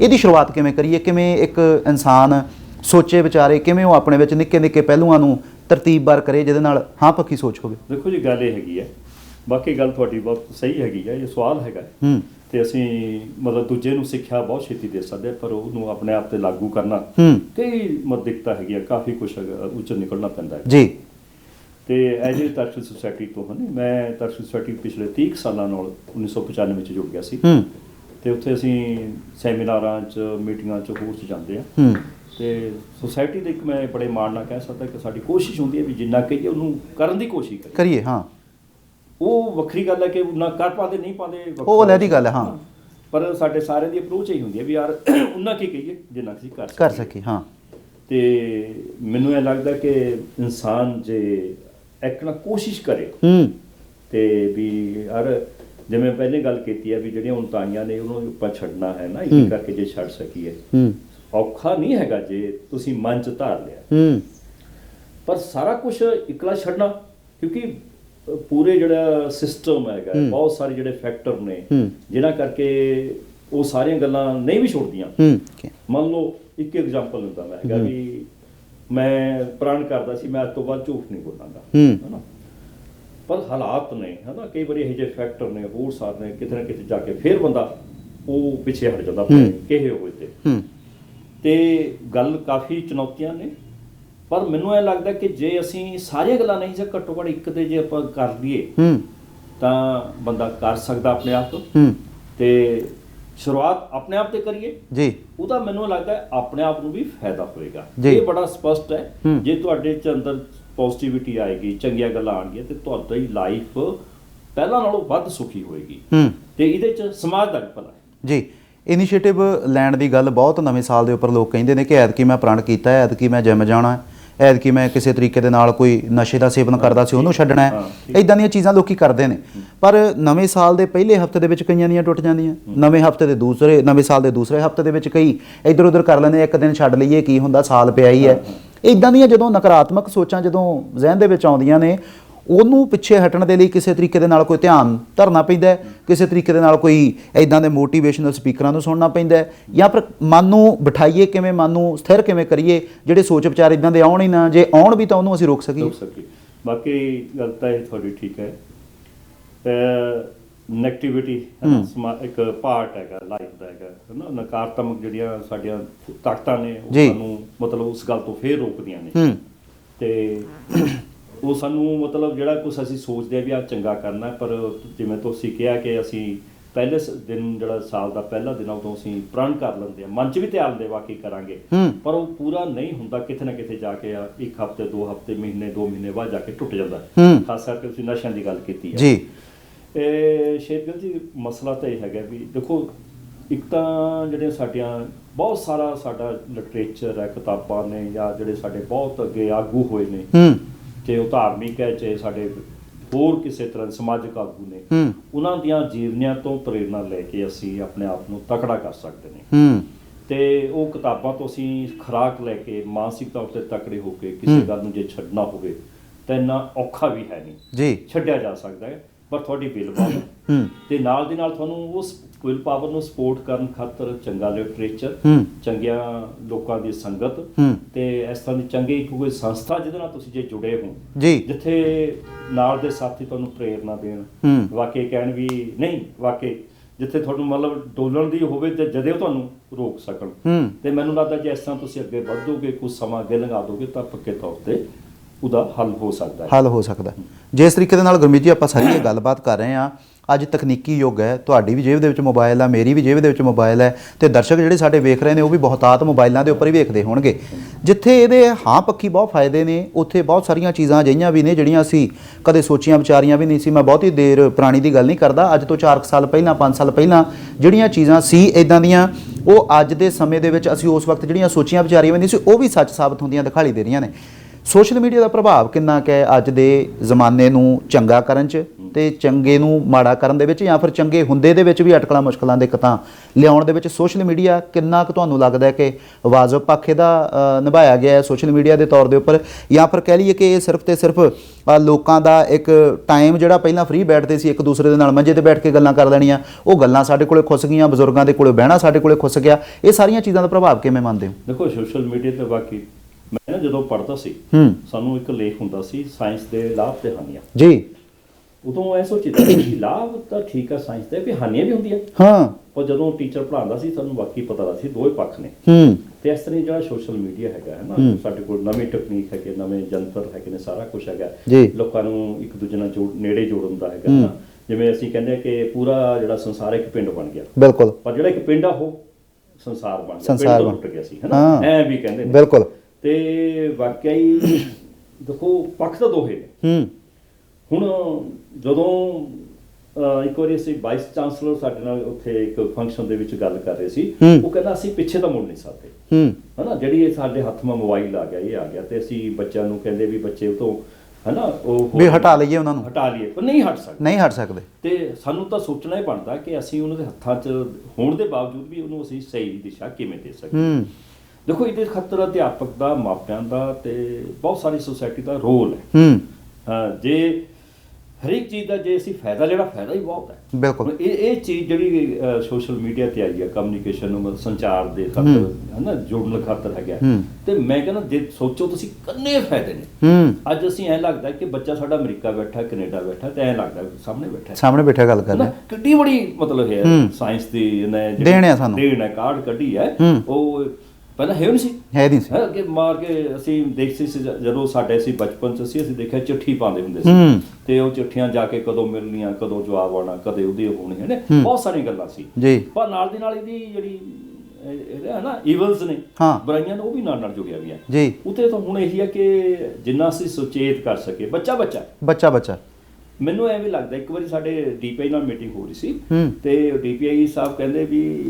ਇਹਦੀ ਸ਼ੁਰੂਆਤ ਕਿਵੇਂ ਕਰੀਏ? ਕਿਵੇਂ ਇੱਕ ਇਨਸਾਨ ਸੋਚੇ ਵਿਚਾਰੇ ਕਿਵੇਂ ਉਹ ਆਪਣੇ ਵਿੱਚ ਨਿੱਕੇ ਨਿੱਕੇ ਪਹਿਲੂਆਂ ਨੂੰ ਤਰਤੀਬਵਾਰ ਕਰੇ ਜਿਹਦੇ ਨਾਲ ਹਾਂ ਪੱਕੀ ਸੋਚ ਹੋਵੇ। ਦੇਖੋ ਜੀ ਗੱਲ ਇਹ ਹੈਗੀ ਹੈ ਬਾਕੀ ਗੱਲ ਤੁਹਾਡੀ ਬਹੁਤ ਸਹੀ ਹੈਗੀ ਹੈ ਇਹ ਸਵਾਲ ਹੈਗਾ। ਹੂੰ। ਤੇ ਅਸੀਂ ਮਤਲਬ ਦੂਜੇ ਨੂੰ ਸਿੱਖਿਆ ਬਹੁਤ ਛੇਤੀ ਦੇ ਸਕਦੇ ਪਰ ਉਹਨੂੰ ਆਪਣੇ ਆਪ ਤੇ ਲਾਗੂ ਕਰਨਾ ਕਈ ਮਦਿਕਤਾ ਹੈਗੀ ਆ ਕਾਫੀ ਕੁਝ ਉੱਚੋਂ ਨਿਕਲਣਾ ਪੈਂਦਾ ਹੈ ਜੀ। ਤੇ ਐਜ ਏ ਤਰਕਸ਼ੀਲ ਸੁਸਾਇਟੀ ਤੋਂ ਹਨ ਮੈਂ ਤਰਕਸ਼ੀਲ ਸੁਸਾਇਟੀ ਪਿਛਲੇ 30 ਕੁ ਸਾਲਾਂ ਨਾਲ 1995 ਵਿੱਚ ਜੁੜ ਗਿਆ ਸੀ। ਹੂੰ। ਤੇ ਉੱਥੇ ਅਸੀਂ ਸੈਮੀਨਾਰਾਂ 'ਚ ਮੀਟਿੰਗਾਂ 'ਚ ਹੋਰ 'ਚ ਜਾਂਦੇ ਆ। ਹੂੰ। ਤੇ ਸੁਸਾਇਟੀ ਦੇ ਇੱਕ ਮੈਂ ਬੜੇ ਮਾਣ ਨਾਲ ਕਹਿ ਸਕਦਾ ਕਿ ਸਾਡੀ ਕੋਸ਼ਿਸ਼ ਹੁੰਦੀ ਹੈ ਵੀ ਜਿੰਨਾ ਕਹੀਏ ਉਹਨੂੰ ਕਰਨ ਦੀ ਕੋਸ਼ਿਸ਼ ਕਰੀਏ ਕਰੀਏ ਹਾਂ ਉਹ ਵੱਖਰੀ ਗੱਲ ਹੈ ਕਿ ਨਾ ਕਰ ਪਾਉਂਦੇ ਨਹੀਂ ਪਾਉਂਦੇ ਉਹ ਅਲੱਗ ਦੀ ਗੱਲ ਹੈ, ਹਾਂ। ਪਰ ਸਾਡੇ ਸਾਰਿਆਂ ਦੀ ਅਪਰੋਚ ਹੀ ਹੁੰਦੀ ਹੈ ਵੀ ਯਾਰ [CLEARS THROAT] ਉਹਨਾਂ ਕੀ ਕਹੀਏ ਜਿੰਨਾ ਅਸੀਂ ਕਰ ਕਰ ਸਕੀਏ। ਸਕੀ ਹਾਂ ਤੇ ਮੈਨੂੰ ਇਹ ਲੱਗਦਾ ਕਿ ਇਨਸਾਨ ਜੇ ਇੱਕ ਨਾ ਕੋਸ਼ਿਸ਼ ਕਰੇ ਹੂੰ ਤੇ ਵੀ ਯਾਰ ਜਿਵੇਂ ਪਹਿਲੇ ਗੱਲ ਕੀਤੀ ਹੈ ਵੀ ਜਿਹੜੀਆਂ ਉਨਤਾਈਆਂ ਨੇ ਉਹਨੂੰ ਆਪਾਂ ਛੱਡਣਾ ਹੈ ਨਾ। ਇੱਕ ਕਰਕੇ ਜੇ ਛੱਡ ਸਕੀਏ ਹੂੰ ਔਖਾ ਨਹੀਂ ਹੈਗਾ ਜੇ ਤੁਸੀਂ ਮਨ ਚ ਧਾਰ ਲਿਆ ਹੂੰ ਪਰ ਸਾਰਾ ਕੁਝ ਇਕਲਾ ਛੱਡਣਾ ਕਿਉਂਕਿ ਪੂਰੇ ਜਿਹੜਾ ਸਿਸਟਮ ਹੈਗਾ। ਬਹੁਤ ਸਾਰੇ ਜਿਹੜੇ ਫੈਕਟਰ ਨੇ। ਜਿਨ੍ਹਾਂ ਕਰਕੇ ਉਹ ਸਾਰੀਆਂ ਗੱਲਾਂ ਨਹੀਂ ਵੀ ਛੁੱਟਦੀਆਂ ਮੰਨ ਲਓ ਇੱਕ ਐਗਜ਼ਾਮਪਲ ਦਿੰਦਾ ਮੈਂ ਹੈਗਾ। ਵੀ ਮੈਂ ਪ੍ਰਣ ਕਰਦਾ ਸੀ ਮੈਂ ਅੱਜ ਤੋਂ ਬਾਅਦ ਝੂਠ ਨਹੀਂ ਬੋਲਾਂਗਾ ਹੂੰ। ਹਨਾ ਪਰ ਹਾਲਾਤ ਨੇ ਹਨਾ ਕਈ ਵਾਰੀ ਇਹੋ ਜਿਹੇ ਫੈਕਟਰ ਨੇ ਹੋਰ ਸਾਰੇ ਨੇ ਕਿਤੇ ਨਾ ਕਿਤੇ ਜਾ ਕੇ ਫੇਰ ਬੰਦਾ ਉਹ ਪਿੱਛੇ ਹਟ ਜਾਂਦਾ। ਕਿਹੇ ਹੋਏ ਤੇ ਹੂੰ ਤੇ ਗੱਲ ਕਾਫੀ ਚੁਣੌਤੀਆਂ ਨੇ। ਪਰ ਮੈਨੂੰ ਇਹ ਲੱਗਦਾ ਕਿ ਜੇ ਅਸੀਂ ਸਾਰੀਆਂ ਗੱਲਾਂ ਨਹੀਂ ਜੇ ਘੱਟੋ ਘੱਟ ਇੱਕ ਤੇ ਜੇ ਆਪਾਂ ਕਰ ਲਈਏ ਹੂੰ। ਤਾਂ ਬੰਦਾ ਕਰ ਸਕਦਾ ਆਪਣੇ ਆਪ ਤੋਂ। ਹੂੰ। ਤੇ ਸ਼ੁਰੂਆਤ ਆਪਣੇ ਆਪ ਤੇ ਕਰੀਏ ਜੀ। ਉਹਦਾ ਮੈਨੂੰ ਲੱਗਦਾ ਹੈ ਆਪਣੇ ਆਪ ਨੂੰ ਵੀ ਫਾਇਦਾ ਹੋਏਗਾ। ਇਹ ਬੜਾ ਸਪਸ਼ਟ ਹੈ। ਹੂੰ। ਜੇ ਤੁਹਾਡੇ ਚ ਅੰਦਰ ਪੋਜ਼ਿਟਿਵਿਟੀ ਆਏਗੀ ਚੰਗੀਆਂ ਗੱਲਾਂ ਆਣਗੀਆਂ ਤੇ ਤੁਹਾਡੀ ਲਾਈਫ ਪਹਿਲਾਂ ਨਾਲੋਂ ਵੱਧ ਸੁਖੀ ਹੋਏਗੀ। ਹੂੰ। ਤੇ ਇਹਦੇ ਚ ਸਮਾਜ ਦਾ ਵੀ ਭਲਾ ਹੈ। ਜੀ। ਇਨੀਸ਼ੀਏਟਿਵ ਲੈਣ ਦੀ ਗੱਲ ਬਹੁਤ ਨਵੇਂ ਸਾਲ ਦੇ ਉੱਪਰ ਲੋਕ ਕਹਿੰਦੇ ਨੇ ਕਿ ਐਤਕੀ ਮੈਂ ਪ੍ਰਣ ਕੀਤਾ ਹੈ ਐਤਕੀ ਮੈਂ ਜਿਮ ਜਾਣਾ ਐਤਕੀ ਮੈਂ ਕਿਸੇ ਤਰੀਕੇ ਦੇ ਨਾਲ ਕੋਈ ਨਸ਼ੇ ਦਾ ਸੇਵਨ ਕਰਦਾ ਸੀ ਉਹਨੂੰ ਛੱਡਣਾ ਹੈ। ਇਦਾਂ ਦੀਆਂ ਚੀਜ਼ਾਂ ਲੋਕੀ ਕਰਦੇ ਨੇ। ਪਰ ਨਵੇਂ ਸਾਲ ਦੇ ਪਹਿਲੇ ਹਫ਼ਤੇ ਦੇ ਵਿੱਚ ਕਈਆਂ ਦੀਆਂ ਟੁੱਟ ਜਾਂਦੀਆਂ। ਨਵੇਂ ਹਫ਼ਤੇ ਦੇ ਦੂਸਰੇ ਨਵੇਂ ਸਾਲ ਦੇ ਦੂਸਰੇ ਹਫ਼ਤੇ ਦੇ ਵਿੱਚ ਕਈ ਇੱਧਰ ਉੱਧਰ ਕਰ ਲੈਂਦੇ ਇੱਕ ਦਿਨ ਛੱਡ ਲਈਏ ਕੀ ਹੁੰਦਾ ਸਾਲ ਪਿਆ ਹੀ ਹੈ। ਇਦਾਂ ਦੀਆਂ ਜਦੋਂ ਨਕਾਰਾਤਮਕ ਸੋਚਾਂ ਜਦੋਂ ਜ਼ਿਹਨ ਦੇ ਵਿੱਚ ਆਉਂਦੀਆਂ ਨੇ ਉਹਨੂੰ ਪਿੱਛੇ ਹਟਣ ਦੇ ਲਈ ਕਿਸੇ ਤਰੀਕੇ ਦੇ ਨਾਲ ਕੋਈ ਧਿਆਨ ਧਰਨਾ ਪੈਂਦਾ ਹੈ ਕਿਸੇ ਤਰੀਕੇ ਦੇ ਨਾਲ ਕੋਈ ਇਦਾਂ ਦੇ ਮੋਟੀਵੇਸ਼ਨਲ ਸਪੀਕਰਾਂ ਨੂੰ ਸੁਣਨਾ ਪੈਂਦਾ ਹੈ ਜਾਂ ਫਿਰ ਮਨ ਨੂੰ ਬਿਠਾਈਏ ਕਿਵੇਂ ਮਨ ਨੂੰ ਸਥਿਰ ਕਿਵੇਂ ਕਰੀਏ ਜਿਹੜੇ ਸੋਚ ਵਿਚਾਰ ਇਦਾਂ ਦੇ ਆਉਣ ਹੀ ਨਾ ਜੇ ਆਉਣ ਵੀ ਤਾਂ ਉਹਨੂੰ ਅਸੀਂ ਰੋਕ ਸਕੀਏ। ਰੁਕ ਬਾਕੀ ਗੱਲ ਤਾਂ ਇਹ ਤੁਹਾਡੀ ਠੀਕ ਹੈ। ਨੈਗੇਟਿਵਿਟੀ। ਇੱਕ ਪਾਰਟ ਹੈਗਾ ਲਾਈਫ ਦਾ ਹੈਗਾ ਹਨਾ ਨਕਾਰਾਤਮਕ ਜਿਹੜੀਆਂ ਸਾਡੀਆਂ ਤਾਕਤਾਂ ਨੇ ਉਹ ਜੀ। ਸਾਨੂੰ ਮਤਲਬ ਉਸ ਗੱਲ ਤੋਂ ਫੇਰ ਰੋਕਦੀਆਂ ਨੇ। ਤੇ ਉਹ ਸਾਨੂੰ ਮਤਲਬ ਜਿਹੜਾ ਕੁਝ ਅਸੀਂ ਸੋਚਦੇ ਆ ਵੀ ਆ ਚੰਗਾ ਕਰਨਾ ਪਰ ਜਿਵੇਂ ਤੁਸੀਂ ਕਿਹਾ ਕਿ ਅਸੀਂ ਪਹਿਲੇ ਦਿਨ ਜਿਹੜਾ ਸਾਲ ਦਾ ਪਹਿਲਾ ਦਿਨ ਆ ਉਦੋਂ ਅਸੀਂ ਪ੍ਰਣ ਕਰ ਲੈਂਦੇ ਆ ਮਨ 'ਚ ਵੀ ਧਿਆਨ ਲੈਂਦੇ ਵਾਕਈ ਕਰਾਂਗੇ। ਪਰ ਉਹ ਪੂਰਾ ਨਹੀਂ ਹੁੰਦਾ ਕਿਤੇ ਨਾ ਕਿਤੇ ਜਾ ਕੇ ਆ ਇੱਕ ਹਫ਼ਤੇ ਦੋ ਹਫ਼ਤੇ ਮਹੀਨੇ ਦੋ ਮਹੀਨੇ ਬਾਅਦ ਜਾ ਕੇ ਟੁੱਟ ਜਾਂਦਾ। ਖਾਸ ਕਰਕੇ ਤੁਸੀਂ ਨਸ਼ਿਆਂ ਦੀ ਗੱਲ ਕੀਤੀ ਹੈ ਜੀ। ਇਹ ਸ਼ੇਰਗਿਲ ਜੀ ਮਸਲਾ ਤਾਂ ਇਹ ਹੈਗਾ ਵੀ ਦੇਖੋ ਇੱਕ ਤਾਂ ਜਿਹੜੇ ਸਾਡੀਆਂ ਬਹੁਤ ਸਾਰਾ ਸਾਡਾ ਲਿਟਰੇਚਰ ਹੈ ਕਿਤਾਬਾਂ ਨੇ ਜਾਂ ਜਿਹੜੇ ਸਾਡੇ ਬਹੁਤ ਅੱਗੇ ਆਗੂ ਹੋਏ ਨੇ। ਚਾਹੇ ਉਹ ਧਾਰਮਿਕ ਹੈ ਚਾਹੇ ਸਾਡੇ ਹੋਰ ਕਿਸੇ ਤਰ੍ਹਾਂ ਸਮਾਜਿਕ ਆਗੂ ਨੇ ਹੂੰ। ਉਹਨਾਂ ਦੀਆਂ ਜੀਵਨੀਆਂ ਤੋਂ ਪ੍ਰੇਰਣਾ ਲੈ ਕੇ ਅਸੀਂ ਆਪਣੇ ਆਪ ਨੂੰ ਤਕੜਾ ਕਰ ਸਕਦੇ ਨੇ। ਹੂੰ। ਤੇ ਉਹ ਕਿਤਾਬਾਂ ਤੋਂ ਅਸੀਂ ਖੁਰਾਕ ਲੈ ਕੇ ਮਾਨਸਿਕ ਤੌਰ ਤੇ ਤਕੜੇ ਹੋ ਕੇ ਕਿਸੇ ਗੱਲ ਨੂੰ ਜੇ ਛੱਡਣਾ ਹੋਵੇ ਤਾਂ ਇੰਨਾ ਔਖਾ ਵੀ ਹੈ ਨਹੀਂ। ਜੀ। ਛੱਡਿਆ ਜਾ ਸਕਦਾ ਹੈ ਪਰ ਤੁਹਾਡੀ ਹੂੰ। ਤੇ ਨਾਲ ਦੀ ਨਾਲ ਤੁਹਾਨੂੰ ਉਸ ਵਿਲ ਪਾਵਰ ਨੂੰ ਸਪੋਰਟ ਕਰਨ ਖਾਤਰ ਚੰਗਾ ਲਿਟਰੇਚਰ ਚੰਗੀਆਂ ਲੋਕਾਂ ਦੀ ਸੰਗਤ ਤੇ ਇਸ ਤਰ੍ਹਾਂ ਦੀ ਚੰਗੀ ਕੋਈ ਸੰਸਥਾ ਜਿਹਦੇ ਨਾਲ ਤੁਸੀਂ ਜੇ ਜੁੜੇ ਹੋ ਜਿੱਥੇ ਨਾਲ ਦੇ ਸਾਥੀ ਤੁਹਾਨੂੰ ਪ੍ਰੇਰਣਾ ਦੇਣ। ਵਾਕਈ ਕਹਿਣ ਵੀ ਨਹੀਂ ਵਾਕਈ ਜਿੱਥੇ ਤੁਹਾਨੂੰ ਮਤਲਬ ਡੋਲਣ ਦੀ ਹੋਵੇ ਤੇ ਜਦੇ ਤੁਹਾਨੂੰ ਰੋਕ ਸਕਣ। ਤੇ ਮੈਨੂੰ ਲੱਗਦਾ ਜੇ ਇਸ ਤਰ੍ਹਾਂ ਤੁਸੀਂ ਅੱਗੇ ਵਧੋਗੇ ਕੁਝ ਸਮਾਂ ਅੱਗੇ ਲੰਘਾ ਦੋਗੇ ਤਾਂ ਪੱਕੇ ਤੌਰ ਤੇ ਉਹਦਾ ਹੱਲ ਹੋ ਸਕਦਾ ਹੈ। ਹੱਲ ਹੋ ਸਕਦਾ ਹੈ। ਜੇ ਇਸ ਤਰੀਕੇ ਦੇ ਨਾਲ ਗੁਰਮੀਤ ਜੀ ਆਪਾਂ ਸਾਰੀ ਇਹ [COUGHS] ਗੱਲਬਾਤ ਕਰ ਰਹੇ ਹਾਂ ਅੱਜ ਤਕਨੀਕੀ ਯੁੱਗ ਹੈ, ਤੁਹਾਡੀ ਵੀ ਜੇਬ ਦੇ ਵਿੱਚ ਮੋਬਾਈਲ ਆ, ਮੇਰੀ ਵੀ ਜੇਬ ਦੇ ਵਿੱਚ ਮੋਬਾਈਲ ਹੈ ਤੇ ਦਰਸ਼ਕ ਜਿਹੜੇ ਸਾਡੇ ਵੇਖ ਰਹੇ ਨੇ, ਉਹ ਵੀ ਬਹੁਤਾਤ ਮੋਬਾਈਲਾਂ ਦੇ ਉੱਪਰ ਹੀ ਵੇਖਦੇ ਹੋਣਗੇ। ਜਿੱਥੇ ਇਹਦੇ ਹਾਂ ਪੱਖੀ ਬਹੁਤ ਫਾਇਦੇ ਨੇ, ਉੱਥੇ ਬਹੁਤ ਸਾਰੀਆਂ ਚੀਜ਼ਾਂ ਅਜਿਹੀਆਂ ਵੀ ਨੇ ਜਿਹੜੀਆਂ ਅਸੀਂ ਕਦੇ ਸੋਚੀਆਂ, ਵਿਚਾਰੀਆਂ ਵੀ ਨਹੀਂ ਸੀ। ਮੈਂ ਬਹੁਤੀ ਦੇਰ ਪੁਰਾਣੀ ਦੀ ਗੱਲ ਨਹੀਂ ਕਰਦਾ, ਅੱਜ ਤੋਂ 4 ਸਾਲ ਪਹਿਲਾਂ 5 ਸਾਲ ਪਹਿਲਾਂ ਜਿਹੜੀਆਂ ਚੀਜ਼ਾਂ ਸੀ ਇਦਾਂ ਦੀਆਂ, ਉਹ ਅੱਜ ਦੇ ਸਮੇਂ ਦੇ ਵਿੱਚ ਅਸੀਂ ਉਸ ਵਕਤ ਜਿਹੜੀਆਂ ਸੋਚੀਆਂ, ਵਿਚਾਰੀਆਂ ਵੀ ਨਹੀਂ ਸੀ, ਉਹ ਵੀ ਸੱਚ ਸਾਬਤ ਹੁੰਦੀਆਂ ਦਿਖਾਈ ਦੇ ਰਹੀਆਂ ਨੇ। ਸੋਸ਼ਲ ਮੀਡੀਆ ਦਾ ਪ੍ਰਭਾਵ ਕਿੰਨਾ ਕੁ ਹੈ ਅੱਜ ਦੇ ਜ਼ਮਾਨੇ ਨੂੰ ਚੰਗਾ ਕਰਨ 'ਚ ਤੇ ਚੰਗੇ ਨੂੰ ਮਾੜਾ ਕਰਨ ਦੇ ਵਿੱਚ ਜਾਂ ਫਿਰ ਚੰਗੇ ਹੁੰਦੇ ਦੇ ਵਿੱਚ ਵੀ ਅਟਕਲਾਂ ਮੁਸ਼ਕਲਾਂ ਦਿੱਕਤਾਂ ਲਿਆਉਣ ਦੇ ਵਿੱਚ ਸੋਸ਼ਲ ਮੀਡੀਆ ਕਿੰਨਾ ਕੁ ਤੁਹਾਨੂੰ ਲੱਗਦਾ ਹੈ ਕਿ ਵਾਜਬ ਪੱਖ ਇਹਦਾ ਨਿਭਾਇਆ ਗਿਆ ਹੈ ਸੋਸ਼ਲ ਮੀਡੀਆ ਦੇ ਤੌਰ ਦੇ ਉੱਪਰ? ਜਾਂ ਫਿਰ ਕਹਿ ਲਈਏ ਕਿ ਇਹ ਸਿਰਫ ਤੇ ਸਿਰਫ ਲੋਕਾਂ ਦਾ ਇੱਕ ਟਾਈਮ ਜਿਹੜਾ ਪਹਿਲਾਂ ਫ੍ਰੀ ਬੈਠਦੇ ਸੀ ਇੱਕ ਦੂਸਰੇ ਦੇ ਨਾਲ ਮੰਜੇ ਤੇ ਬੈਠ ਕੇ ਗੱਲਾਂ ਕਰ ਲੈਣੀਆਂ, ਉਹ ਗੱਲਾਂ ਸਾਡੇ ਕੋਲੇ ਖੁੱਸ ਗਈਆਂ, ਬਜ਼ੁਰਗਾਂ ਦੇ ਕੋਲੇ ਬਹਿਣਾ ਸਾਡੇ ਕੋਲੇ ਖੁੱਸ ਗਿਆ। ਇਹ ਸਾਰੀਆਂ ਚੀਜ਼ਾਂ ਦਾ ਪ੍ਰਭਾਵ ਕਿਵੇਂ ਮੰਨਦੇ ਹੋ? ਦੇਖੋ, ਸੋਸ਼ਲ ਮੀਡੀਆ ਤੇ ਬਾਕੀ ਮੈਂ ਨਾ ਜਦੋਂ ਪੜ੍ਹਦਾ ਸੀ ਹੂੰ। ਸਾਨੂੰ ਇੱਕ ਲੇਖ ਹੁੰਦਾ ਸੀ ਸਾਇੰਸ ਦੇ ਲਾਭ ਤੇ ਹਾਨੀਆਂ। ਜੀ। ਉਦੋਂ ਐ ਸੋਚੀਦਾ ਸੀ ਕਿ ਲਾਭ ਤਾਂ ਠੀਕ ਆ ਸਾਇੰਸ ਦੇ ਵੀ ਹਾਨੀਆਂ ਵੀ ਹੁੰਦੀਆਂ। ਹਾਂ। ਪਰ ਜਦੋਂ ਟੀਚਰ ਪੜ੍ਹਾਉਂਦਾ ਸੀ ਸਾਨੂੰ ਵਾਕਈ ਪਤਾ ਲੱਗਦਾ ਸੀ ਦੋਵੇਂ ਪੱਖ ਨੇ। ਹੂੰ। ਤੇ ਇਸ ਤਰ੍ਹਾਂ ਜਿਹੜਾ ਸੋਸ਼ਲ ਮੀਡੀਆ ਹੈਗਾ ਹੈ ਨਾ ਸਾਡੇ ਕੋਲ ਨਵੀਂ ਟੈਕਨੀਕ ਹੈਗੇ ਨਵੇਂ ਯੰਤਰ ਹੈਗੇ ਨੇ ਸਾਰਾ ਕੁਝ ਹੈਗਾ। ਲੋਕਾਂ ਨੂੰ ਇੱਕ ਦੂਜੇ ਨਾਲ ਜੋੜ ਨੇੜੇ ਜੋੜਨ ਦਾ ਹੈਗਾ ਨਾ। ਜਿਵੇਂ ਅਸੀਂ ਕਹਿੰਦੇ ਕਿ ਪੂਰਾ ਜਿਹੜਾ ਸੰਸਾਰ ਇੱਕ ਪਿੰਡ ਬਣ ਗਿਆ। ਬਿਲਕੁਲ। ਪਰ ਜਿਹੜਾ ਇੱਕ ਪਿੰਡ ਆ ਉਹ ਸੰਸਾਰ ਬਣ ਗਿਆ ਪਿੰਡ ਟੁੱਟ ਗਿਆ ਸੀ ਹਾਂ। ਹਨਾ ਐ ਵੀ ਕਹਿੰਦੇ ਨੇ। ਬਿਲਕੁਲ। ਤੇ ਵਾਕਈ ਦੇਖੋ ਪੱਖ ਤਾਂ ਦੋਹੇ ਨੇ। ਹੂੰ। ਹੁਣ ਜਦੋਂ ਇੱਕ ਵਾਰੀ ਅਸੀਂ ਵਾਈਸ ਚਾਂਸਲਰ ਸਾਡੇ ਨਾਲ ਉੱਥੇ ਇੱਕ ਫੰਕਸ਼ਨ ਦੇ ਵਿੱਚ ਗੱਲ ਕਰ ਰਹੇ ਸੀ ਹੂੰ। ਉਹ ਕਹਿੰਦਾ ਅਸੀਂ ਪਿੱਛੇ ਤਾਂ ਮੁੜ ਨਹੀਂ ਸਕਦੇ। ਹੂੰ। ਹਨਾ ਜਿਹੜੀ ਇਹ ਸਾਡੇ ਹੱਥ 'ਮਾ ਮੋਬਾਈਲ ਆ ਗਿਆ ਇਹ ਆ ਗਿਆ ਤੇ ਅਸੀਂ ਬੱਚਿਆਂ ਨੂੰ ਕਹਿੰਦੇ ਵੀ ਬੱਚੇ ਉਹ ਤੋਂ ਹਨਾ ਉਹ ਵੀ ਹਟਾ ਲਈਏ ਉਹਨਾਂ ਨੂੰ। ਹਟਾ ਲਈਏ ਪਰ ਨਹੀਂ ਹਟ ਸਕਦੇ। ਨਹੀਂ ਹਟ ਸਕਦੇ। ਤੇ ਸਾਨੂੰ ਤਾਂ ਸੋਚਣਾ ਹੀ ਬਣਦਾ ਕਿ ਅਸੀਂ ਉਹਨਾਂ ਦੇ ਹੱਥਾਂ 'ਚ ਹੋਣ ਦੇ ਬਾਵਜੂਦ ਵੀ ਉਹਨੂੰ ਅਸੀਂ ਸਹੀ ਦਿਸ਼ਾ ਕਿਵੇਂ ਦੇ ਸਕਦੇ ਹੂੰ। ਦੇਖੋ ਇਹਦੇ ਖਾਤਰ ਅਧਿਆਪਕ ਦਾ ਮਾਪਿਆਂ ਦਾ ਤੇ ਬਹੁਤ ਸਾਰੀ ਸੁਸਾਇਟੀ ਦਾ ਰੋਲ ਹੈ ਹੂੰ ਜੇ ਹਰੇਕ ਚੀਜ਼ ਦਾ ਜੇ ਅਸੀਂ ਫਾਇਦਾ ਲੈਣਾ ਫਾਇਦਾ ਹੀ ਬਹੁਤ ਹੈ ਬਿਲਕੁਲ ਇਹ ਇਹ ਚੀਜ਼ ਜਿਹੜੀ ਸੋਸ਼ਲ ਮੀਡੀਆ ਤੇ ਆਈ ਹੈ ਕਮਿਊਨੀਕੇਸ਼ਨ ਨੂੰ ਸੰਚਾਰ ਦੇ ਖਾਤਰ ਹਨਾ ਜੋੜਨ ਖਾਤਰ ਹੈਗਾ। ਤੇ ਮੈਂ ਕਹਿੰਦਾ ਜੇ ਸੋਚੋ ਤੁਸੀਂ ਕੰਨੇ ਫਾਇਦੇ ਨੇ ਅੱਜ ਅਸੀਂ ਐ ਲੱਗਦਾ ਕਿ ਬੱਚਾ ਸਾਡਾ ਅਮਰੀਕਾ ਬੈਠਾ ਕੈਨੇਡਾ ਬੈਠਾ ਤੇ ਐ ਲੱਗਦਾ ਸਾਹਮਣੇ ਬੈਠਾ। ਸਾਹਮਣੇ ਬੈਠਾ ਗੱਲ ਕਰ ਰਿਹਾ ਕਿੱਡੀ ਬੜੀ ਮਤਲਬ ਹੈ। ਸਾਇੰਸ ਦੀ ਇਹਨੇ ਜਿਹੜੀ ਦੇਣ ਹੈ ਸਾਨੂੰ। ਦੇਣ ਹੈ ਕਾਰਡ ਕੱਢੀ ਹੂੰ। ਉਹ ਪਹਿਲਾਂ ਹੈ ਨਹੀਂ ਸੀ? ਹੈ ਨਹੀਂ ਸੀ। ਹੈ ਕਿ ਮਾਰ ਕੇ ਅਸੀਂ ਦੇਖਦੇ ਸੀ ਜਦੋਂ ਸਾਡੇ ਸੀ ਬਚਪਨ ਚ ਸੀ ਅਸੀਂ ਦੇਖਿਆ ਚਿੱਠੀ ਪਾਉਂਦੇ ਹੁੰਦੇ ਸੀ। ਤੇ ਉਹ ਚਿੱਠੀਆਂ ਜਾ ਕੇ ਕਦੋਂ ਮਿਲਣੀਆਂ ਕਦੋਂ ਜਵਾਬ ਆਉਣਾ ਕਦੇ ਉਹਦੀ ਹੋਣੀ ਹੈ ਨਾ? ਬਹੁਤ ਸਾਰੀਆਂ ਗੱਲਾਂ ਸੀ। ਜੀ। ਪਰ ਨਾਲ ਦੀ ਨਾਲ ਇਹਦੀ ਜਿਹੜੀ ਇਹ- ਇਹਦਾ ਹੈ ਨਾ ਈਵਲਸ ਨੇ ਹਾਂ। ਬੁਰਾਈਆਂ ਨੇ ਉਹ ਵੀ ਨਾਲ ਨਾਲ ਜੁੜੀਆਂ ਵੀ ਜੀ। ਉਤੇ ਤਾਂ ਹੁਣ ਇਹੀ ਹੈ ਕਿ ਜਿੰਨਾ ਅਸੀਂ ਸੁਚੇਤ ਕਰ ਸਕੇ ਬੱਚਾ ਬੱਚਾ ਬੱਚਾ ਬੱਚਾ ਮੈਨੂੰ ਐਵੇਂ ਲੱਗਦਾ ਇੱਕ ਵਾਰੀ ਸਾਡੇ ਡੀਪੀਆਈ ਨਾਲ ਮੀਟਿੰਗ ਹੋ ਰਹੀ ਸੀ। ਤੇ ਡੀਪੀਆਈ ਸਾਹਿਬ ਕਹਿੰਦੇ ਵੀ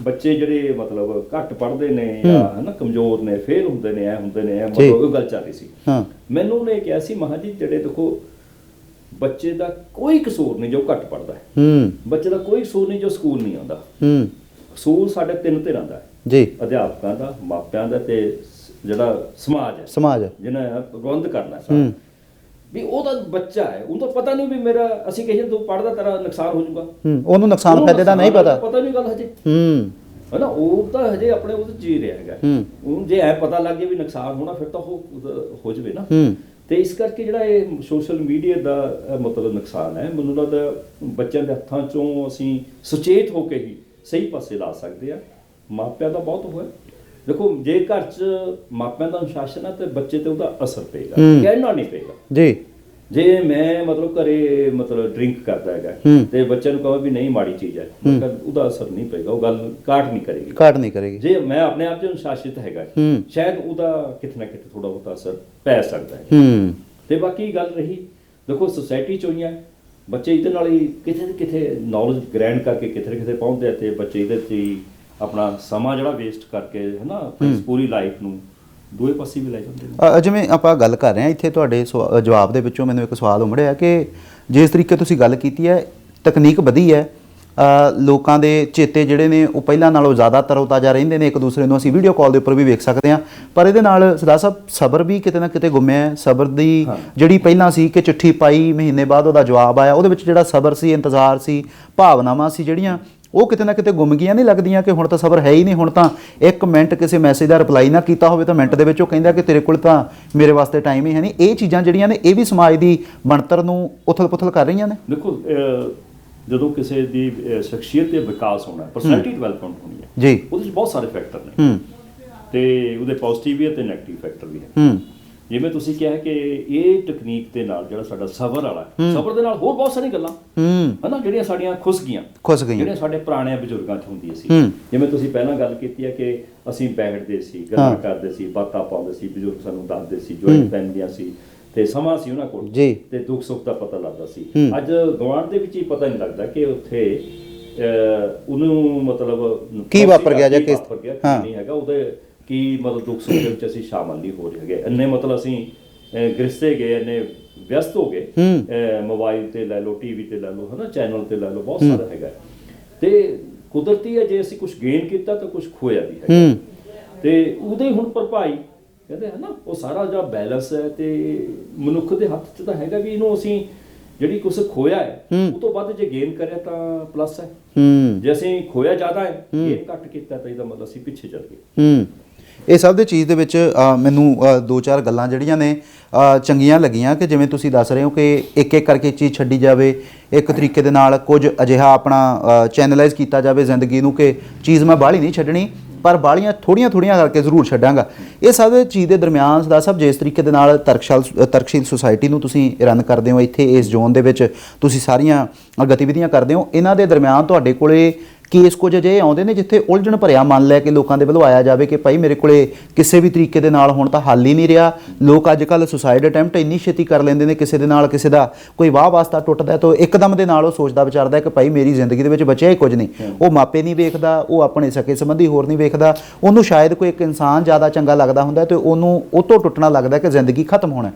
ਬੱਚੇ ਜਿਹੜੇ ਮਤਲਬ ਘੱਟ ਪੜ੍ਹਦੇ ਨੇ ਜਾਂ ਹਨਾ ਕਮਜ਼ੋਰ ਨੇ ਫੇਲ ਹੁੰਦੇ ਨੇ ਐ ਹੁੰਦੇ ਨੇ ਐ। ਮਤਲਬ ਉਹ ਗੱਲ ਚੱਲ ਰਹੀ ਸੀ। ਹਾਂ। ਮੈਨੂੰ ਉਹਨੇ ਕਿਹਾ ਸੀ ਮਹਾਂ ਜੀ ਜਿਹੜੇ ਦੇਖੋ ਬੱਚੇ ਦਾ ਕੋਈ ਕਸੂਰ ਨਹੀਂ ਜੋ ਘੱਟ ਪੜ੍ਹਦਾ ਹੈ। ਹੂੰ। ਬੱਚੇ ਦਾ ਕੋਈ ਕਸੂਰ ਨਹੀਂ ਜੋ ਸਕੂਲ ਨਹੀਂ ਆਉਂਦਾ। ਹੂੰ। ਕਸੂਰ ਸਾਡੇ ਤਿੰਨ ਧਿਰਾਂ ਦਾ ਹੈ। ਜੀ। ਅਧਿਆਪਕਾਂ ਦਾ ਮਾਪਿਆਂ ਦਾ ਤੇ ਜਿਹੜਾ ਸਮਾਜ ਹੈ। ਸਮਾਜ ਜਿਹਨੇ ਪ੍ਰਬੰਧ ਕਰਨਾ ਸਾਰਾ। ਹੂੰ। ਵੀ ਉਹ ਤਾਂ ਬੱਚਾ ਹੈ ਉਹਨੂੰ ਤਾਂ ਪਤਾ ਨਹੀਂ ਵੀ ਮੇਰਾ ਅਸੀਂ ਕਹੀਏ ਤੂੰ ਪੜ੍ਹਦਾ ਤੇਰਾ ਨੁਕਸਾਨ ਹੋ ਜਾਊਗਾ। ਹੂੰ ਉਹਨੂੰ ਨੁਕਸਾਨ ਫਾਇਦੇ ਦਾ ਨਹੀਂ ਪਤਾ। ਪਤਾ ਨਹੀਂ ਗੱਲ ਹਜੇ। ਹੂੰ। ਹਨਾ ਉਹ ਤਾਂ ਹਜੇ ਆਪਣੇ ਉਹਦੇ ਜੀ ਰਿਹਾ ਹੈਗਾ। ਹੂੰ। ਉਹਨੂੰ ਜੇ ਐ ਪਤਾ ਲੱਗ ਗਿਆ ਵੀ ਨੁਕਸਾਨ ਹੋਣਾ ਫਿਰ ਤਾਂ ਉਹ ਹੋ ਜਵੇ ਨਾ। ਹੂੰ। ਤੇ ਇਸ ਕਰਕੇ ਜਿਹੜਾ ਇਹ ਸੋਸ਼ਲ ਮੀਡੀਆ ਦਾ ਮਤਲਬ ਨੁਕਸਾਨ ਹੈ ਮੈਨੂੰ ਲੱਗਦਾ ਬੱਚਿਆਂ ਦੇ ਹੱਥਾਂ ਚੋਂ ਅਸੀਂ ਸੁਚੇਤ ਹੋ ਕੇ ਹੀ ਸਹੀ ਪਾਸੇ ਲਾ ਸਕਦੇ ਆ ਮਾਪਿਆਂ ਦਾ ਬਹੁਤ ਹੋਇਆ। ਦੇਖੋ ਜੇ ਘਰ 'ਚ ਮਾਪਿਆਂ ਦਾ ਅਨੁਸ਼ਾਸਨ ਹੈ ਤੇ ਬੱਚੇ ਤੇ ਉਹਦਾ ਅਸਰ ਪਏਗਾ। ਕਹਿਣਾ ਨਹੀਂ ਪਏਗਾ। ਜੀ। ਜੇ ਮੈਂ ਮਤਲਬ ਘਰੇ ਮਤਲਬ ਡਰਿੰਕ ਕਰਦਾ ਹੈਗਾ। ਤੇ ਬੱਚੇ ਨੂੰ ਕਹਾਂ ਵੀ ਨਹੀਂ ਮਾੜੀ ਚੀਜ਼ ਹੈ। ਉਹਦਾ ਅਸਰ ਨਹੀਂ ਪਏਗਾ ਉਹ ਗੱਲ ਕਾਟ ਨਹੀਂ ਕਰੇਗੀ। ਘਾਟ ਨਹੀਂ ਕਰੇਗੀ। ਜੇ ਮੈਂ ਆਪਣੇ ਆਪ 'ਚ ਅਨੁਸ਼ਾਸਿਤ ਹੈਗਾ। ਸ਼ਾਇਦ ਉਹਦਾ ਕਿਤੇ ਨਾ ਕਿਤੇ ਥੋੜਾ ਬਹੁਤਾ ਅਸਰ ਪੈ ਸਕਦਾ ਹੈ। ਤੇ ਬਾਕੀ ਗੱਲ ਰਹੀ ਦੇਖੋ ਸੁਸਾਇਟੀ ਚ ਹੋਈਆਂ ਬੱਚੇ ਇਹਦੇ ਨਾਲ ਹੀ ਕਿਤੇ ਨਾ ਕਿਤੇ ਨੌਲੇਜ ਗ੍ਰੈਂਡ ਕਰਕੇ ਕਿਤੇ ਕਿਤੇ ਪਹੁੰਚਦੇ ਆ ਤੇ ਬੱਚੇ ਇਹਦੇ 'ਚ ਹੀ ਆਪਣਾ ਸਮਾਂ ਜਿਹੜਾ ਵੇਸਟ ਕਰਕੇ ਹਨਾ ਆਪਣੀ ਪੂਰੀ ਲਾਈਫ ਨੂੰ ਦੂਏ ਪਾਸੇ ਵੀ ਲੈ ਜਾਂਦੇ ਨੇ। ਅ, ਜਿਵੇਂ ਆਪਾਂ ਗੱਲ ਕਰ ਰਹੇ ਹਾਂ ਇੱਥੇ ਤੁਹਾਡੇ ਸਵਾ- ਅ, ਜਵਾਬ ਦੇ ਵਿੱਚੋਂ ਮੈਨੂੰ ਇੱਕ ਸਵਾਲ ਉਮੜਿਆ ਕਿ ਜਿਸ ਤਰੀਕੇ ਤੁਸੀਂ ਗੱਲ ਕੀਤੀ ਹੈ ਤਕਨੀਕ ਵਧੀ ਹੈ ਅ, ਲੋਕਾਂ ਦੇ ਚੇਤੇ ਜਿਹੜੇ ਨੇ ਉਹ ਪਹਿਲਾਂ ਨਾਲੋਂ ਜ਼ਿਆਦਾ ਤਰੋਤਾਜ਼ਾ ਰਹਿੰਦੇ ਨੇ ਇੱਕ ਦੂਸਰੇ ਨੂੰ ਅਸੀਂ ਵੀਡੀਓ ਕਾਲ ਦੇ ਉੱਪਰ ਵੀ ਵੇਖ ਸਕਦੇ ਹਾਂ। ਪਰ ਇਹਦੇ ਨਾਲ ਸਰਦਾਰ ਸਾਹਿਬ ਸਬਰ ਵੀ ਕਿਤੇ ਨਾ ਕਿਤੇ ਗੁੰਮਿਆ ਹੈ ਸਬਰ ਦੀ ਜਿਹੜੀ ਪਹਿਲਾਂ ਸੀ ਕਿ ਚਿੱਠੀ ਪਾਈ ਮਹੀਨੇ ਬਾਅਦ ਉਹਦਾ ਜਵਾਬ ਆਇਆ ਉਹਦੇ ਵਿੱਚ ਜਿਹੜਾ ਸਬਰ ਸੀ ਇੰਤਜ਼ਾਰ ਸੀ ਭਾਵਨਾਵਾਂ ਸੀ ਜਿਹੜੀਆਂ ਉਹ ਕਿਤੇ ਨਾ ਕਿਤੇ ਗੁੰਮ ਗਈਆਂ ਨਹੀਂ ਲੱਗਦੀਆਂ ਕਿ ਹੁਣ ਤਾਂ ਸਬਰ ਹੈ ਹੀ ਨਹੀਂ ਹੁਣ ਤਾਂ ਇੱਕ ਮਿੰਟ ਕਿਸੇ ਮੈਸੇਜ ਦਾ ਰਿਪਲਾਈ ਨਾ ਕੀਤਾ ਹੋਵੇ ਤਾਂ ਮਿੰਟ ਦੇ ਵਿੱਚ ਉਹ ਕਹਿੰਦਾ ਕਿ ਤੇਰੇ ਕੋਲ ਤਾਂ ਮੇਰੇ ਵਾਸਤੇ ਟਾਈਮ ਹੀ ਹੈ ਨਹੀਂ। ਇਹ ਚੀਜ਼ਾਂ ਜਿਹੜੀਆਂ ਨੇ ਇਹ ਵੀ ਸਮਾਜ ਦੀ ਬਣਤਰ ਨੂੰ ਉਥਲ-ਪੁਥਲ ਕਰ ਰਹੀਆਂ ਨੇ। ਦੇਖੋ ਜਦੋਂ ਕਿਸੇ ਦੀ ਸ਼ਖਸੀਅਤ ਦੇ ਵਿਕਾਸ ਹੋਣਾ ਪਰਸਨੈਲਿਟੀ ਡਿਵੈਲਪਮੈਂਟ ਹੋਣੀ ਹੈ ਜੀ। ਉਹਦੇ 'ਚ ਬਹੁਤ ਸਾਰੇ ਫੈਕਟਰ ਨੇ। ਹੂੰ। ਤੇ ਉਹਦੇ ਪੋਜ਼ਿਟਿਵ ਵੀ ਹੈ ਤੇ ਨੈਗੇਟਿਵ ਫੈਕਟਰ ਵੀ ਹੈ। ਹੂੰ। ਜਿਵੇਂ ਤੁਸੀਂ ਕਿਹਾ ਕਿ ਇਹ ਟੈਕਨੀਕ ਦੇ ਨਾਲ ਜਿਹੜਾ ਸਾਡਾ ਸਬਰ ਵਾਲਾ ਸਬਰ ਦੇ ਨਾਲ ਹੋਰ ਬਹੁਤ ਸਾਰੀਆਂ ਗੱਲਾਂ। ਹੂੰ। ਹਨਾ ਜਿਹੜੀਆਂ ਸਾਡੀਆਂ ਖੁੱਸ ਗਈਆਂ ਖੁੱਸ ਗਈਆਂ। ਜਿਹੜੀਆਂ ਸਾਡੇ ਪੁਰਾਣੇ ਬਜ਼ੁਰਗਾਂ 'ਚ ਹੁੰਦੀਆਂ ਸੀ। ਜਿਵੇਂ ਤੁਸੀਂ ਪਹਿਲਾਂ ਗੱਲ ਕੀਤੀ ਹੈ ਕਿ ਅਸੀਂ ਬੈਠਦੇ ਸੀ ਗੱਲਾਂ ਕਰਦੇ ਸੀ ਬਾਤਾਂ ਪਾਉਂਦੇ ਸੀ ਬਜ਼ੁਰਗ ਸਾਨੂੰ ਦੱਸਦੇ ਸੀ ਜੁਆਇੰਟ ਫੈਮਲੀਆਂ ਸੀ ਤੇ ਸਮਾਂ ਸੀ ਉਹਨਾਂ ਕੋਲ। ਤੇ ਦੁੱਖ ਸੁੱਖ ਦਾ ਪਤਾ ਲੱਗਦਾ ਸੀ। ਅੱਜ ਗਵਾਂਢ ਦੇ ਵਿੱਚ ਹੀ ਪਤਾ ਨਹੀਂ ਲੱਗਦਾ ਕਿ ਉੱਥੇ ਉਹਨੂੰ ਮਤਲਬ ਕੀ ਵਾਪਰ ਗਿਆ ਜਾਂ ਕਿਸ-। ਨਹੀਂ ਹੈਗਾ ਉਹਦੇ ਕੀ ਮਤਲਬ ਦੁੱਖ ਸੁੱਖ ਦੇ ਵਿੱਚ ਅਸੀਂ ਸ਼ਾਮਲ ਨਹੀਂ ਹੋ ਰਹੇ ਹੈਗੇ। ਇੰਨੇ ਮਤਲਬ ਅਸੀਂ ਗ੍ਰਸਤੇ ਗਏ ਇੰਨੇ ਵਿਅਸਤ ਹੋ ਗਏ। ਮੋਬਾਈਲ ਤੇ ਲੈ ਲਓ ਟੀਵੀ ਤੇ ਲੈ ਲਓ ਹਨਾ ਚੈਨਲ ਤੇ ਲੈ ਲਓ ਬਹੁਤ ਸਾਰਾ ਹੈਗਾ। ਤੇ ਕੁਦਰਤੀ ਹੈ ਜੇ ਅਸੀਂ ਕੁਝ ਗੇਨ ਕੀਤਾ ਤਾਂ ਕੁਝ ਖੋਇਆ ਵੀ ਹੈ। ਤੇ ਉਹਦੇ ਹੁਣ ਭਰਪਾਈ ਕਹਿੰਦੇ ਹਨਾ ਉਹ ਸਾਰਾ ਜਿਹੜਾ ਬੈਲੈਂਸ ਹੈ ਤੇ ਮਨੁੱਖ ਦੇ ਹੱਥ 'ਚ ਤਾਂ ਹੈਗਾ ਵੀ ਇਹਨੂੰ ਅਸੀਂ ਜਿਹੜੀ ਕੁਝ ਖੋਇਆ ਹੈ ਉਹ ਤੋਂ ਵੱਧ ਜੇ ਗੇਨ ਕਰਿਆ ਤਾਂ ਪਲੱਸ ਹੈ। ਜੇ ਅਸੀਂ ਖੋਇਆ ਜ਼ਿਆਦਾ ਹੈ ਗੇਨ ਘੱਟ ਕੀਤਾ ਤਾਂ ਇਹਦਾ ਮਤਲਬ ਅਸੀਂ ਪਿੱਛੇ ਚੱਲ ਗਏ। ਇਹ ਸਭ ਦੇ ਚੀਜ਼ ਦੇ ਵਿੱਚ ਮੈਨੂੰ ਦੋ ਚਾਰ ਗੱਲਾਂ ਜਿਹੜੀਆਂ ਨੇ ਚੰਗੀਆਂ ਲੱਗੀਆਂ ਕਿ ਜਿਵੇਂ ਤੁਸੀਂ ਦੱਸ ਰਹੇ ਹੋ ਕਿ ਇੱਕ ਇੱਕ ਕਰਕੇ ਚੀਜ਼ ਛੱਡੀ ਜਾਵੇ, ਇੱਕ ਤਰੀਕੇ ਦੇ ਨਾਲ ਕੁਝ ਅਜਿਹਾ ਆਪਣਾ ਚੈਨਲਾਈਜ਼ ਕੀਤਾ ਜਾਵੇ ਜ਼ਿੰਦਗੀ ਨੂੰ ਕਿ ਚੀਜ਼ ਮੈਂ ਬਾਹਲੀ ਨਹੀਂ ਛੱਡਣੀ, ਪਰ ਬਾਹਲੀਆਂ ਥੋੜੀਆਂ ਥੋੜੀਆਂ ਕਰਕੇ ਜ਼ਰੂਰ ਛੱਡਾਂਗਾ। ਇਹ ਸਭ ਚੀਜ਼ ਦੇ ਦਰਮਿਆਨ ਦਾ ਸਭ ਜਿਸ ਤਰੀਕੇ ਦੇ ਨਾਲ ਤਰਕਸ਼ਾਲ ਤਰਕਸ਼ੀਲ ਸੁਸਾਇਟੀ ਨੂੰ ਤੁਸੀਂ ਰਨ ਕਰਦੇ ਹੋ, ਇੱਥੇ ਇਸ ਜ਼ੋਨ ਦੇ ਵਿੱਚ ਤੁਸੀਂ ਸਾਰੀਆਂ ਗਤੀਵਿਧੀਆਂ ਕਰਦੇ ਹੋ, ਇਹਨਾਂ ਦੇ ਦਰਮਿਆਨ ਤੁਹਾਡੇ ਕੋਲੇ ਕੇਸ ਕੁਝ ਅਜਿਹੇ ਆਉਂਦੇ ਨੇ ਜਿੱਥੇ ਉਲਝਣ ਭਰਿਆ ਮਨ ਲੈ ਕੇ ਲੋਕਾਂ ਦੇ ਵੱਲੋਂ ਆਇਆ ਜਾਵੇ ਕਿ ਭਾਈ ਮੇਰੇ ਕੋਲੇ ਕਿਸੇ ਵੀ ਤਰੀਕੇ ਦੇ ਨਾਲ ਹੁਣ ਤਾਂ ਹੱਲ ਹੀ ਨਹੀਂ ਰਿਹਾ। ਲੋਕ ਅੱਜ ਕੱਲ ਸੁਸਾਈਡ ਅਟੈਂਪਟ ਇੰਨੀ ਛੇਤੀ ਕਰ ਲੈਂਦੇ ਨੇ, ਕਿਸੇ ਦੇ ਨਾਲ ਕਿਸੇ ਦਾ ਕੋਈ ਵਾਹ ਵਾਸਤਾ ਟੁੱਟਦਾ ਹੈ ਤਾਂ ਇੱਕਦਮ ਦੇ ਨਾਲ ਉਹ ਸੋਚਦਾ ਵਿਚਾਰਦਾ ਕਿ ਭਾਈ ਮੇਰੀ ਜ਼ਿੰਦਗੀ ਦੇ ਵਿੱਚ ਬਚਿਆ ਹੀ ਕੁਝ ਨਹੀਂ। ਉਹ ਮਾਪੇ ਨਹੀਂ ਵੇਖਦਾ, ਉਹ ਆਪਣੇ ਸਕੇ ਸੰਬੰਧੀ ਹੋਰ ਨਹੀਂ ਵੇਖਦਾ। ਉਹਨੂੰ ਸ਼ਾਇਦ ਕੋਈ ਇੱਕ ਇਨਸਾਨ ਜ਼ਿਆਦਾ ਚੰਗਾ ਲੱਗਦਾ ਹੁੰਦਾ ਤੇ ਉਹਨੂੰ ਉਹ ਤੋਂ ਟੁੱਟਣਾ ਲੱਗਦਾ ਕਿ ਜ਼ਿੰਦਗੀ ਖਤਮ ਹੋਣਾ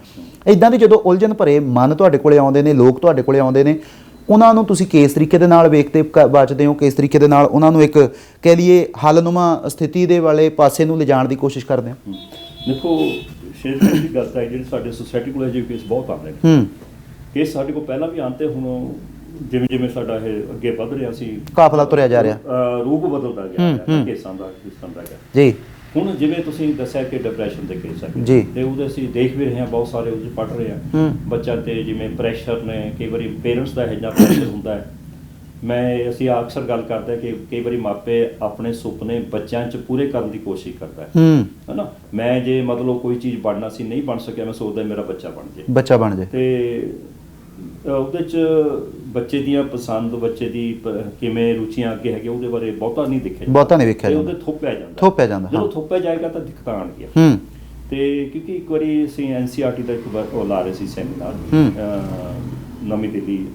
ਇਦਾਂ ਦੀ ਜਦੋਂ ਉਲਝਣ ਭਰੇ ਮਨ ਤੁਹਾਡੇ ਕੋਲੇ ਆਉਂਦੇ ਨੇ, ਲੋਕ ਤੁਹਾਡੇ ਕੋਲੇ ਆਉਂਦੇ ਨੇ ਉਹਨਾਂ ਨੂੰ ਤੁਸੀਂ ਕਿਸ ਤਰੀਕੇ ਦੇ ਨਾਲ ਵੇਖਦੇ ਬਚਦੇ ਹੋ ਕਿਸ ਤਰੀਕੇ ਦੇ ਨਾਲ ਉਹਨਾਂ ਨੂੰ ਇੱਕ ਕਹਿ ਲਈਏ ਹੱਲਨੁਮਾ ਸਥਿਤੀ ਦੇ ਵਾਲੇ ਪਾਸੇ ਨੂੰ ਲਿਜਾਣ ਦੀ ਕੋਸ਼ਿਸ਼ ਕਰਦੇ ਹੋ? ਦੇਖੋ ਸ਼ੇਰ ਦੀ ਗੱਲ ਤਾਂ ਜਿਹੜੀ ਸਾਡੇ ਸੋਸਾਇਟੀ ਕੋਲ ਅਜੇ ਕੇਸ ਬਹੁਤ ਆਉਂਦੇ ਨੇ। ਹੂੰ। ਕੇਸ ਸਾਡੇ ਕੋਲ ਪਹਿਲਾਂ ਵੀ ਆਉਂਦੇ ਹੁਣ ਜਿਵੇਂ ਜਿਵੇਂ ਸਾਡਾ ਇਹ ਅੱਗੇ ਵੱਧ ਰਿਹਾ ਸੀ। ਕਾਫਲਾ ਤੁਰਿਆ ਜਾ ਰਿਹਾ। ਰੂਪ ਬਦਲਦਾ ਗਿਆ। ਕੇਸਾਂ ਦਾ ਕਿਸਾਂ ਦਾ ਹੈਗਾ। ਜੀ। ਹੁਣ ਜਿਵੇਂ ਤੁਸੀਂ ਦੱਸਿਆ ਕਿ ਡਿਪਰੈਸ਼ਨ ਦੇ ਕੇਸ ਜੀ। ਤੇ ਉਹਦੇ ਅਸੀਂ ਦੇਖ ਵੀ ਰਹੇ ਹਾਂ ਬਹੁਤ ਸਾਰੇ ਉਹਦੇ ਪੜ ਰਹੇ ਹਾਂ। ਹੂੰ। ਬੱਚਿਆਂ ਤੇ ਜਿਵੇਂ ਪ੍ਰੈਸ਼ਰ ਨੇ ਕਈ ਵਾਰੀ ਪੇਰੈਂਟਸ ਦਾ ਇਹ ਜਿਹਾ ਪ੍ਰੈਸ਼ਰ ਹੁੰਦਾ ਹੈ। ਮੈਂ ਅਸੀਂ ਅਕਸਰ ਗੱਲ ਕਰਦੇ ਹਾਂ ਕਿ ਕਈ ਵਾਰੀ ਮਾਪੇ ਆਪਣੇ ਸੁਪਨੇ ਬੱਚਿਆਂ 'ਚ ਪੂਰੇ ਕਰਨ ਦੀ ਕੋਸ਼ਿਸ਼ ਕਰਦਾ ਹੈ। ਹੂੰ। ਹਨਾ? ਮੈਂ ਜੇ ਮਤਲਬ ਕੋਈ ਚੀਜ਼ ਬਣਨਾ ਸੀ ਨਹੀਂ ਬਣ ਸਕਿਆ ਮੈਂ ਸੋਚਦਾ ਮੇਰਾ ਬੱਚਾ ਬਣ ਜੇ ਬੱਚਾ ਬਣ ਜਾਏ। ਤੇ ਉਹਦੇ ਚ ਬੱਚੇ ਦੀਆਂ ਪਸੰਦ ਬੱਚੇ ਦੀ ਪ- ਕਿਵੇਂ ਰੁਚੀਆਂ ਅੱਗੇ ਹੈਗੇ ਉਹਦੇ ਬਾਰੇ ਬਹੁਤਾ ਨਹੀਂ ਦੇਖਿਆ ਜਾਂਦਾ। ਬਹੁਤਾ ਨਹੀਂ ਵੇਖਿਆ ਤੇ ਜਾਂਦਾ। ਉਹਦੇ ਥੋਪਿਆ ਜਾਂਦਾ। ਥੋਪਿਆ ਜਾਂਦਾ, ਹਾਂ। ਜਦੋਂ ਥੋਪਿਆ ਜਾਏਗਾ ਤਾਂ ਦਿੱਕਤਾਂ ਆਣਗੀਆਂ ਹੂੰ। ਤੇ ਕਿਉਂਕਿ ਇੱਕ ਵਾਰੀ ਅਸੀਂ ਐਨਸੀਆਰਟੀ ਦਾ ਇੱਕ ਵਾਰ ਉਹ ਲਾ ਰਹੇ ਸੀ ਸੈਮੀਨਾਰ। ਹੂੰ। ਨਵੀਂ ਦਿੱਲੀ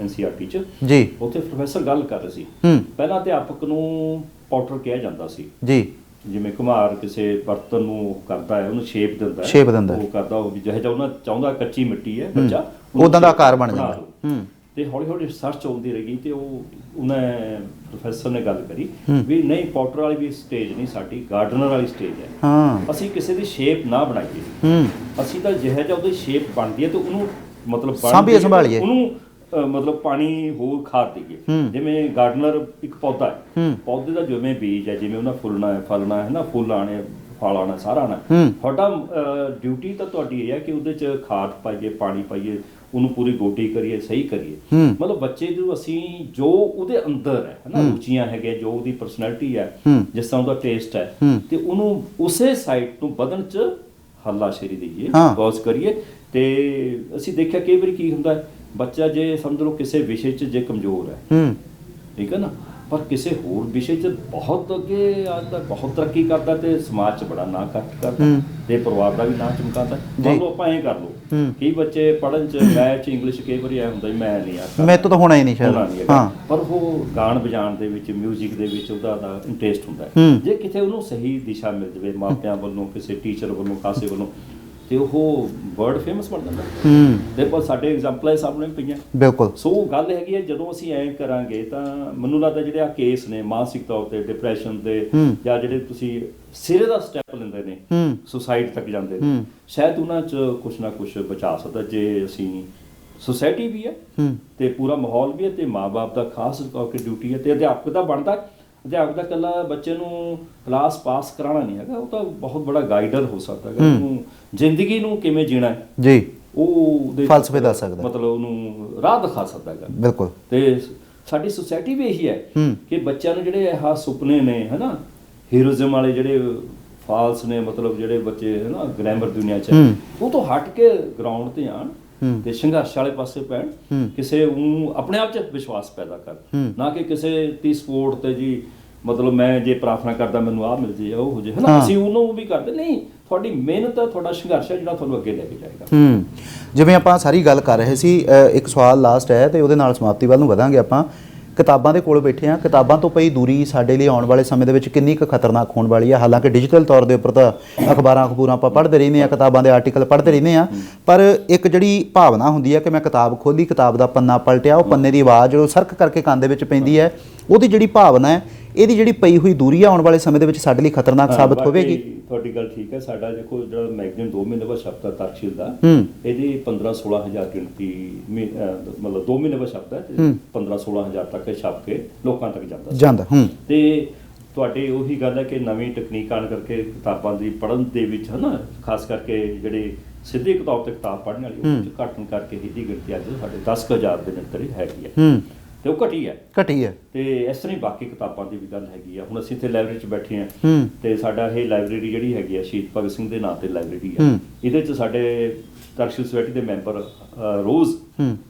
ਐਨਸੀਆਰਟੀ ਚ। ਜੀ। ਉੱਥੇ ਪ੍ਰੋਫੈਸਰ ਗੱਲ ਕਰ ਰਹੇ ਸੀ। ਹੂੰ। ਪਹਿਲਾਂ ਅਧਿਆਪਕ ਨੂੰ ਪੌਟਰ ਕਿਹਾ ਜਾਂਦਾ ਸੀ। ਜੀ। ਜਿਵੇਂ ਕੁਮਾਰ ਕਿਸੇ ਬਰਤਨ ਨੂੰ ਉਹ ਕਰਦਾ ਹੈ ਉਹਨੂੰ ਸ਼ੇਪ ਦਿੰਦਾ ਹੈ Shape ਦਿੰਦਾ ਹੈ। ਉਹ ਕਰਦਾ ਉਹ ਵੀ ਜਿਹੇ ਜਿਹਾ ਉਹਨਾਂ ਚਾਹੁੰਦਾ ਕੱਚੀ ਮਿੱਟੀ ਹੈ ਬੱਚਾ ਉਹਨੂੰ ਉਦਾਂ ਦਾ shape ਆਕਾਰ ਬਣ ਬਣਾ ਜਾਂਦਾ ਲਓ। ਹੂੰ ਤੇ ਹੌਲੀ ਹੌਲੀ ਰਿਸਰਚ ਚੱਲਦੀ ਰਹੀ ਤੇ ਉਹ ਉਹਨੇ ਪ੍ਰੋਫੈਸਰ ਨੇ ਗੱਲ ਕਰੀ। ਵੀ ਨਹੀਂ ਪੌਟਰ ਵਾਲੀ ਵੀ ਸਟੇਜ ਨਹੀਂ ਸਾਡੀ ਗਾਰਡਨਰ ਵਾਲੀ ਸਟੇਜ ਹੈ ਹਾਂ ਅਸੀਂ ਕਿਸੇ ਦੀ ਸ਼ੇਪ ਨਾ ਬਣਾਈਏ ਹੂੰ ਅਸੀਂ ਤਾਂ ਜਿਹੇ ਜਿਹਾ ਉਹਦੀ ਸ਼ੇਪ ਬਣਦੀ ਹੈ ਤੇ ਉਹਨੂੰ ਮਤਲਬ ਬਣ ਸਾਂਭੀਏ ਜਾਈਏ, ਸੰਭਾਲੀਏ। ਉਹਨੂੰ ਮਤਲਬ ਪਾਣੀ ਹੋਰ ਖਾਦ ਦਈਏ। ਜਿਵੇਂ ਗਾਰਡਨਰ ਇੱਕ ਪੌਦਾ ਹੈ। ਪੌਦੇ ਦਾ ਜਿਵੇਂ ਬੀਜ ਹੈ ਜਿਵੇਂ ਉਹਨਾਂ ਫੁੱਲਣਾ ਹੈ ਫਲਣਾ ਹੈ ਨਾ ਫੁੱਲ ਆਣੇ ਫਲ ਆਣਾ ਸਾਰਾ ਆਣਾ। ਤੁਹਾਡਾ ਡਿਊਟੀ ਤਾਂ ਤੁਹਾਡੀ ਇਹ ਹੈ ਕਿ ਉਹਦੇ ਚ ਖਾਦ ਪਾਈਏ ਪਾਣੀ ਪਾਈਏ ਉਹਨੂੰ ਪੂਰੀ ਗੋਡੀ ਕਰੀਏ ਸਹੀ ਕਰੀਏ। ਮਤਲਬ ਬੱਚੇ ਨੂੰ ਅਸੀਂ ਜੋ ਉਹਦੇ ਅੰਦਰ ਹੈ ਹਨਾ ਰੁਚੀਆਂ ਹੈਗੇ ਜੋ ਉਹਦੀ ਪਰਸਨੈਲਿਟੀ ਹੈ। ਜਿਸ ਤਰ੍ਹਾਂ ਉਹਦਾ ਟੇਸਟ ਹੈ। ਤੇ ਉਹਨੂੰ ਉਸੇ ਸਾਈਡ ਨੂੰ ਵਧਣ ਚ ਹੱਲਾਸ਼ੇਰੀ ਦਈਏ। ਗੌਸ ਕਰੀਏ ਤੇ ਅਸੀਂ ਦੇਖਿਆ ਕਈ ਵਾਰੀ ਕੀ ਹੁੰਦਾ ਹੈ, ਬੱਚਾ ਜੇ ਸਮਝ ਲਓ ਕਿਸੇ ਵਿਸ਼ੇ 'ਚ ਜੇ ਕਮਜ਼ੋਰ ਹੈ ਹੂੰ ਠੀਕ ਹੈ ਨਾ ਪਰ ਕਿਸੇ ਹੋਰ ਵਿਸ਼ੇ 'ਚ ਬਹੁਤ ਅੱਗੇ ਤੱਕ ਬਹੁਤ ਤਰੱਕੀ ਕਰਦਾ ਤੇ ਸਮਾਜ 'ਚ ਬੜਾ ਨਾਂ ਕੱਟ ਕਰਦਾ। ਤੇ ਪਰਿਵਾਰ ਦਾ ਵੀ ਨਾਂ ਚਮਕਾਉਂਦਾ। ਮੰਨ ਲਓ ਆਪਾਂ ਐਂ ਕਰ ਲਓ। ਕਈ ਬੱਚੇ ਪੜ੍ਹਨ 'ਚ ਮੈਥ ਇੰਗਲਿਸ਼ ਕਈ ਵਾਰੀ ਐ ਹੁੰਦਾ ਵੀ ਮੈਂ ਨਹੀਂ ਆ ਮੈਂ ਤੋਂ ਹੋਣਾ ਹੀ ਨਹੀਂ ਸ਼ਾਇਦ। ਹਾਂ ਪਰ ਉਹ ਗਾਣ ਵਜਾਉਣ ਦੇ ਵਿੱਚ 뮤직 ਦੇ ਵਿੱਚ ਉਹਦਾ ਦਾ ਇੰਟਰਸਟ ਹੁੰਦਾ। ਜੇ ਕਿਤੇ ਉਹਨੂੰ ਸਹੀ ਦਿਸ਼ਾ ਮਿਲ ਜਾਵੇ ਮਾਪਿਆਂ ਵੱਲੋਂ ਕਿਸੇ ਟੀਚਰ ਵੱਲੋਂ ਕਾਸੇ ਵੱਲੋਂ ਤੇ ਉਹ ਵਰਡ ਫੇਮਸ ਬਣ ਜਾਂਦਾ ਹੂੰ ਤੇ ਪਰ ਸਾਡੇ ਐਗਜ਼ਾਮਪਲਾਂ ਸਾਹਮਣੇ ਪਈਆਂ ਬਿਲਕੁਲ ਸੋ ਗੱਲ ਹੈਗੀ ਹੈ ਜਦੋਂ ਅਸੀਂ ਐਂ ਕਰਾਂਗੇ ਤਾਂ ਮੈਨੂੰ ਲੱਗਦਾ ਜਿਹੜੇ ਆ ਕੇਸ ਨੇ ਮਾਨਸਿਕ ਤੌਰ ਤੇ ਡਿਪਰੈਸ਼ਨ ਦੇ। ਜਾਂ ਜਿਹੜੇ ਤੁਸੀਂ ਸਿਰੇ ਦਾ ਸਟੈਪ ਲੈਂਦੇ ਨੇ ਸੁਸਾਈਡ ਤੱਕ ਜਾਂਦੇ ਨੇ। ਸ਼ਾਇਦ ਉਹਨਾਂ 'ਚ ਕੁਛ ਨਾ ਕੁਛ ਬਚਾ ਸਕਦਾ ਜੇ ਅਸੀਂ ਸੁਸਾਇਟੀ ਵੀ ਹੈ ਤੇ ਪੂਰਾ ਮਾਹੌਲ ਵੀ ਹੈ ਤੇ ਮਾਪੇ ਦਾ ਖਾਸ ਤੇ ਡਿਊਟੀ ਹੈ ਤੇ ਅਧਿਆਪਕ ਦਾ ਬਣਦਾ। ਅਧਿਆਪਕ ਦਾ ਇਕੱਲਾ ਬੱਚੇ ਨੂੰ ਕਲਾਸ ਪਾਸ ਕਰਾਉਣਾ ਨਹੀਂ ਹੈਗਾ ਉਹ ਤਾਂ ਬਹੁਤ ਬੜਾ ਗਾਈਡਰ ਹੋ ਸਕਦਾ ਹੈ ਹੂੰ। ਉਹਨੂੰ ਜ਼ਿੰਦਗੀ ਨੂੰ ਕਿਵੇਂ ਜੀਣਾ ਹੈ ਜੀ ਉਹ ਉਹਦੇ ਫਲਸਫੇ ਦੱਸ ਸਕਦਾ। ਮਤਲਬ ਉਹਨੂੰ ਰਾਹ ਦਿਖਾ ਸਕਦਾ ਹੈਗਾ ਬਿਲਕੁਲ ਤੇ ਸਾਡੀ ਸੁਸਾਇਟੀ ਵੀ ਇਹੀ ਹੈ ਹੂੰ। ਕਿ ਬੱਚਿਆਂ ਨੂੰ ਜਿਹੜੇ ਆਹ ਸੁਪਨੇ ਨੇ ਹਨਾ ਹੀਰੋਇਜ਼ਮ ਵਾਲੇ ਜਿਹੜੇ ਫਾਲਸ ਨੇ ਮਤਲਬ ਜਿਹੜੇ ਬੱਚੇ ਹਨਾ ਗਲੈਮਰ ਦੁਨੀਆ 'ਚ ਹੂੰ। ਉਹ ਤੋਂ ਹਟ ਕੇ ਗਰਾਊਂਡ ਤੇ ਆਣ ਤੇ ਸੰਘਰਸ਼ ਵਾਲੇ ਪਾਸੇ ਪੈਣ। ਕਿਸੇ ਨੂੰ ਆਪਣੇ ਆਪ 'ਚ ਵਿਸ਼ਵਾਸ ਪੈਦਾ ਕਰ। ਨਾ ਕਿ ਕਿਸੇ ਤੀ ਸਪੋਰਟ ਤੇ ਜੀ ਮਤਲਬ ਮੈਂ ਜੇ ਪ੍ਰਾਰਥਨਾ ਕਰਦਾ ਮੈਨੂੰ ਆਹ ਮਿਲ ਜੇ ਉਹ ਹੋ ਜੇ। ਹਨਾ ਅਸੀਂ ਉਹਨੂੰ ਵੀ ਕਰਦੇ। ਨਹੀਂ ਤੁਹਾਡੀ ਮਿਹਨਤ ਹੈ ਤੁਹਾਡਾ ਸੰਘਰਸ਼ ਹੈ ਜਿਹੜਾ ਤੁਹਾਨੂੰ ਅੱਗੇ ਲੈ ਕੇ ਜਾਏਗਾ। ਹੂੰ। ਜਿਵੇਂ ਆਪਾਂ ਸਾਰੀ ਗੱਲ ਕਰ ਰਹੇ ਸੀ ਇੱਕ ਸਵਾਲ ਲਾਸਟ ਹੈ ਤੇ ਉਹਦੇ ਨਾਲ ਸਮਾਪਤੀ ਵੱਲ ਨੂੰ ਵਧਾਂਗੇ ਆਪਾਂ। ਕਿਤਾਬਾਂ ਦੇ ਕੋਲ ਬੈਠੇ ਆ ਕਿਤਾਬਾਂ ਤੋਂ ਪਈ ਦੂਰੀ ਸਾਡੇ ਲਈ ਆਉਣ ਵਾਲੇ ਸਮੇਂ ਦੇ ਵਿੱਚ ਕਿੰਨੀ ਕੁ ਖਤਰਨਾਕ ਹੋਣ ਵਾਲੀ ਆ। ਹਾਲਾਂਕਿ ਡਿਜੀਟਲ ਤੌਰ ਦੇ ਉੱਪਰ ਤਾਂ ਅਖਬਾਰਾਂ, ਅਖਬੂਰਾਂ ਆਪਾਂ ਪੜ੍ਹਦੇ ਰਹਿੰਦੇ ਆ ਕਿਤਾਬਾਂ ਦੇ ਆਰਟੀਕਲ ਪੜ੍ਹਦੇ ਰਹਿੰਦੇ ਆ ਪਰ ਇੱਕ ਜਿਹੜੀ ਭਾਵਨਾ ਹੁੰਦੀ ਹੈ ਕਿ ਮੈਂ ਕਿਤਾਬ ਖੋਲੀ ਕਿਤਾਬ ਦਾ ਪੰਨਾ ਪਲਟਿਆ, ਉਹ ਪੰਨੇ ਦੀ ਆਵਾਜ਼ ਜਦੋਂ ਸਰਕ ਕਰਕੇ ਕੰਨ ਦੇ ਵਿੱਚ ਪੈਂਦੀ ਹੈ। ਉਹਦੀ ਜਿਹੜੀ ਭਾਵਨਾ ਹੈ ਇਹਦੀ ਜਿਹੜੀ ਪਈ ਹੋਈ ਦੂਰੀ ਆਉਣ ਵਾਲੇ ਸਮੇਂ ਦੇ ਵਿੱਚ ਸਾਡੇ ਲਈ ਖਤਰਨਾਕ ਸਾਬਤ ਹੋਵੇਗੀ। ਤੁਹਾਡੀ ਗੱਲ ਠੀਕ ਹੈ ਸਾਡਾ ਦੇਖੋ ਜਿਹੜਾ ਮੈਗਜ਼ੀਨ 2 ਮਹੀਨੇ ਬਾਅਦ ਛਪਦਾ ਤਰਕਸ਼ੀਲ ਦਾ ਇਹਦੀ 15 16000 ਗਿਣਤੀ ਮਤਲਬ 2 ਮਹੀਨੇ ਬਾਅਦ ਛਪਦਾ ਤੇ ਹੂੰ। 15 16000 ਤੱਕ ਇਹ ਛਪ ਕੇ ਲੋਕਾਂ ਤੱਕ ਜਾਂਦਾ। ਜਾਂਦਾ ਹੂੰ। ਤੇ ਤੁਹਾਡੀ ਉਹੀ ਗੱਲ ਹੈ ਕਿ ਨਵੀਂ ਤਕਨੀਕ ਆਣ ਕਰਕੇ ਕਿਤਾਬਾਂ ਦੀ ਪੜ੍ਹਨ ਦੇ ਵਿੱਚ ਹਨਾ ਖਾਸ ਕਰਕੇ ਜਿਹੜੇ ਸਿੱਧੀ ਕਿਤਾਬ ਤੇ ਕਿਤਾਬ ਪੜ੍ਹਨ ਵਾਲੀ ਉਹ 'ਚ ਘਟਣ ਕਰਕੇ ਇਹਦੀ ਗਿਣਤੀ ਅੱਜ ਸਾਡੇ 10000 ਦੇ ਨੇੜੇ ਹੈਗੀ ਹੈ। ਹੂੰ। ਤੇ ਉਹ ਘਟੀ ਹੈ। ਘਟੀ ਹੈ। ਤੇ ਇਸ ਤਰ੍ਹਾਂ ਹੀ ਬਾਕੀ ਕਿਤਾਬਾਂ ਦੀ ਵੀ ਗੱਲ ਹੈਗੀ ਆ। ਹੁਣ ਅਸੀਂ ਇੱਥੇ ਲਾਇਬ੍ਰੇਰੀ 'ਚ ਬੈਠੇ ਹੂੰ। ਤੇ ਸਾਡਾ ਇਹ ਲਾਇਬ੍ਰੇਰੀ ਜਿਹੜੀ ਹੈਗੀ ਆ ਸ਼ਹੀਦ ਭਗਤ ਸਿੰਘ ਦੇ ਨਾਂ ਤੇ ਲਾਇਬ੍ਰੇਰੀ ਆ। ਇਹਦੇ 'ਚ ਸਾਡੇ ਤਰਕਸ਼ੀਲ ਸੁਸਾਇਟੀ ਦੇ ਮੈਂਬਰ ਰੋਜ਼।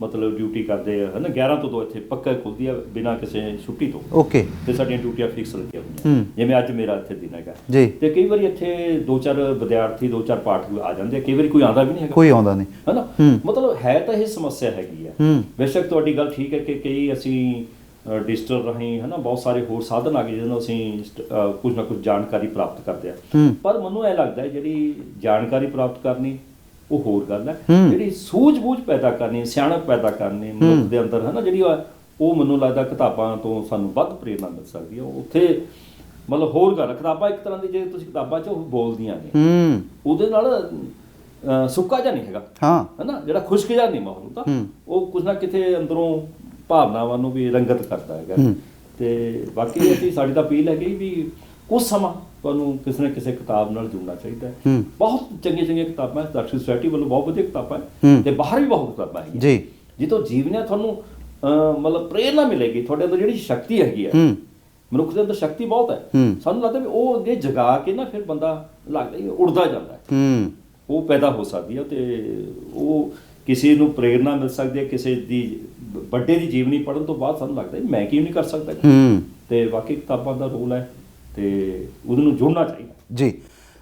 ਮਤਲਬ ਡਿਊਟੀ ਕਰਦੇ ਆ ਹਨਾ? 11 ਤੋਂ 2 ਇੱਥੇ ਪੱਕਾ ਖੁੱਲਦੀ ਆ ਬਿਨਾਂ ਕਿਸੇ ਛੁੱਟੀ ਤੋਂ। ਓਕੇ ਤੇ ਸਾਡੀਆਂ ਡਿਊਟੀਆਂ ਫਿਕਸ ਲੱਗੀਆਂ ਹੋਈਆਂ। ਹੂੰ। ਜਿਵੇਂ ਅੱਜ ਮੇਰਾ ਇੱਥੇ ਦਿਨ ਹੈਗਾ। ਜੀ। ਤੇ ਕਈ ਵਾਰੀ ਇੱਥੇ ਦੋ ਚਾਰ ਵਿਦਿਆਰਥੀ ਦੋ ਚਾਰ ਪਾਠਕ ਆ ਜਾਂਦੇ ਆ ਕਈ ਵਾਰੀ ਕੋਈ ਆਂਦਾ ਵੀ ਨਹੀਂ ਹੈਗਾ। ਕੋਈ ਆਉਂਦਾ ਨਹੀਂ। ਹਨਾ। ਮਤਲਬ ਹੈ ਤਾਂ ਇਹ ਸਮੱਸਿਆ ਹੈਗੀ ਆ। ਬੇਸ਼ੱਕ ਤੁਹਾਡੀ ਗੱਲ ਠੀਕ ਹੈ ਕਿ ਕਈ ਅਸੀਂ ਡਿਜੀਟਲ ਰਾਹੀਂ ਹਨਾ ਬਹੁਤ ਸਾਰੇ ਹੋਰ ਸਾਧਨ ਆ ਗਏ ਜਿਹਨਾਂ ਅਸੀਂ ਕੁਝ ਨਾ ਕੁਝ ਜਾਣਕਾਰੀ ਪ੍ਰਾਪਤ ਕਰਦੇ ਆ। ਪਰ ਮੈਨੂੰ ਇਹ ਲੱਗਦਾ ਹੈ ਜਿਹੜੀ ਜਾਣਕਾਰੀ ਪ੍ਰਾਪਤ ਕਰਨੀ ਉਹ ਹੋਰ ਗੱਲ ਹੈ। ਹੂੰ। ਜਿਹੜੀ ਸੂਝ-ਬੂਝ ਪੈਦਾ ਕਰਨੀ ਸਿਆਣਪ ਪੈਦਾ ਕਰਨੀ ਮਨੁੱਖ ਦੇ ਅੰਦਰ ਹਨਾ ਜਿਹੜੀ ਉਹ- ਮੈਨੂੰ ਲੱਗਦਾ ਕਿਤਾਬਾਂ ਤੋਂ ਸਾਨੂੰ ਵੱਧ ਪ੍ਰੇਰਣਾ ਮਿਲ ਸਕਦੀ ਹੈ। ਉੱਥੇ ਮਤਲਬ ਹੋਰ ਗੱਲ ਕਿਤਾਬਾਂ ਇੱਕ ਤਰ੍ਹਾਂ ਦੀ ਜੇ ਤੁਸੀਂ ਕਿਤਾਬਾਂ 'ਚ ਉਹ ਬੋਲਦੀਆਂ ਨੇ ਹੂੰ। ਉਹਦੇ ਨਾਲ ਸੁੱਕਾ ਜਿਹਾ ਨਹੀਂ ਹੈਗਾ। ਹਾਂ। ਹਨਾ ਜਿਹੜਾ ਖੁਸ਼ਕ ਜਿਹਾ ਨਹੀਂ ਮਾਹੌਲ ਹੁੰਦਾ ਹੂੰ। ਉਹ ਕੁਝ ਨਾ ਕਿਤੇ ਅੰਦਰੋਂ ਭਾਵਨਾਵਾਂ ਨੂੰ ਵੀ ਰੰਗਤ ਕਰਦਾ ਹੈਗਾ। ਹੂੰ। ਤੇ ਬਾਕੀ ਅਸੀਂ ਸਾਡੀ ਤਾਂ ਅਪੀਲ ਹੈਗੀ ਵੀ ਕੁਝ ਸਮਾਂ ਤੁਹਾਨੂੰ ਕਿਸੇ ਨਾ ਕਿਸੇ ਕਿਤਾਬ ਨਾਲ ਜੁੜਨਾ ਚਾਹੀਦਾ ਹੈ। ਹੂੰ। ਬਹੁਤ ਚੰਗੀਆਂ ਚੰਗੀਆਂ ਕਿਤਾਬਾਂ ਹੈ। ਦਰਸ਼ਨ ਸੁਸਾਇਟੀ ਵੱਲੋਂ ਬਹੁਤ ਵਧੀਆ ਕਿਤਾਬਾਂ ਹੂੰ। ਹੈ। ਤੇ ਬਾਹਰ ਵੀ ਬਹੁਤ ਕਿਤਾਬਾਂ ਹੈਗੀਆਂ। ਜੀ। ਜਿੱਤੋਂ ਜੀਵਨਿਆ ਤੁਹਾਨੂੰ ਮਤਲਬ ਪ੍ਰੇਰਣਾ ਮਿਲੇਗੀ ਤੁਹਾਡੇ ਅੰਦਰ ਜਿਹੜੀ ਸ਼ਕਤੀ ਹੈਗੀ ਹੈ। ਹੂੰ। ਮਨੁੱਖ ਦੇ ਅੰਦਰ ਸ਼ਕਤੀ ਬਹੁਤ ਹੈ। ਹੂੰ। ਸਾਨੂੰ ਲੱਗਦਾ ਵੀ ਉਹ ਅੱਗੇ ਜਗਾ ਕੇ ਨਾ ਫਿਰ ਬੰਦਾ ਲੱਗਦਾ ਹੀ ਉੜਦਾ ਜਾਂਦਾ ਹੈ। ਹੂੰ। ਉਹ ਪੈਦਾ ਹੋ ਸਕਦੀ ਹੈ ਤੇ ਉਹ ਕਿਸੇ ਨੂੰ ਪ੍ਰੇਰਣਾ ਮਿਲ ਸਕਦੀ ਹੈ। ਕਿਸੇ ਦੀ ਵੱਡੇ ਦੀ ਜੀਵਨੀ ਪੜ੍ਹਨ ਤੋਂ ਬਾਅਦ ਸਾਨੂੰ ਲੱਗਦਾ ਹੈ ਮੈਂ ਕਿਉਂ ਨਹੀਂ ਕਰ ਸਕਦਾ। ਹੂੰ। ਤੇ ਬਾਕੀ ਕਿਤਾਬਾਂ ਦਾ ਰੋਲ ਹੈ। ਤੇ ਉਹਨੂੰ ਜੋੜਨਾ ਚਾਹੀਦਾ। ਜੀ,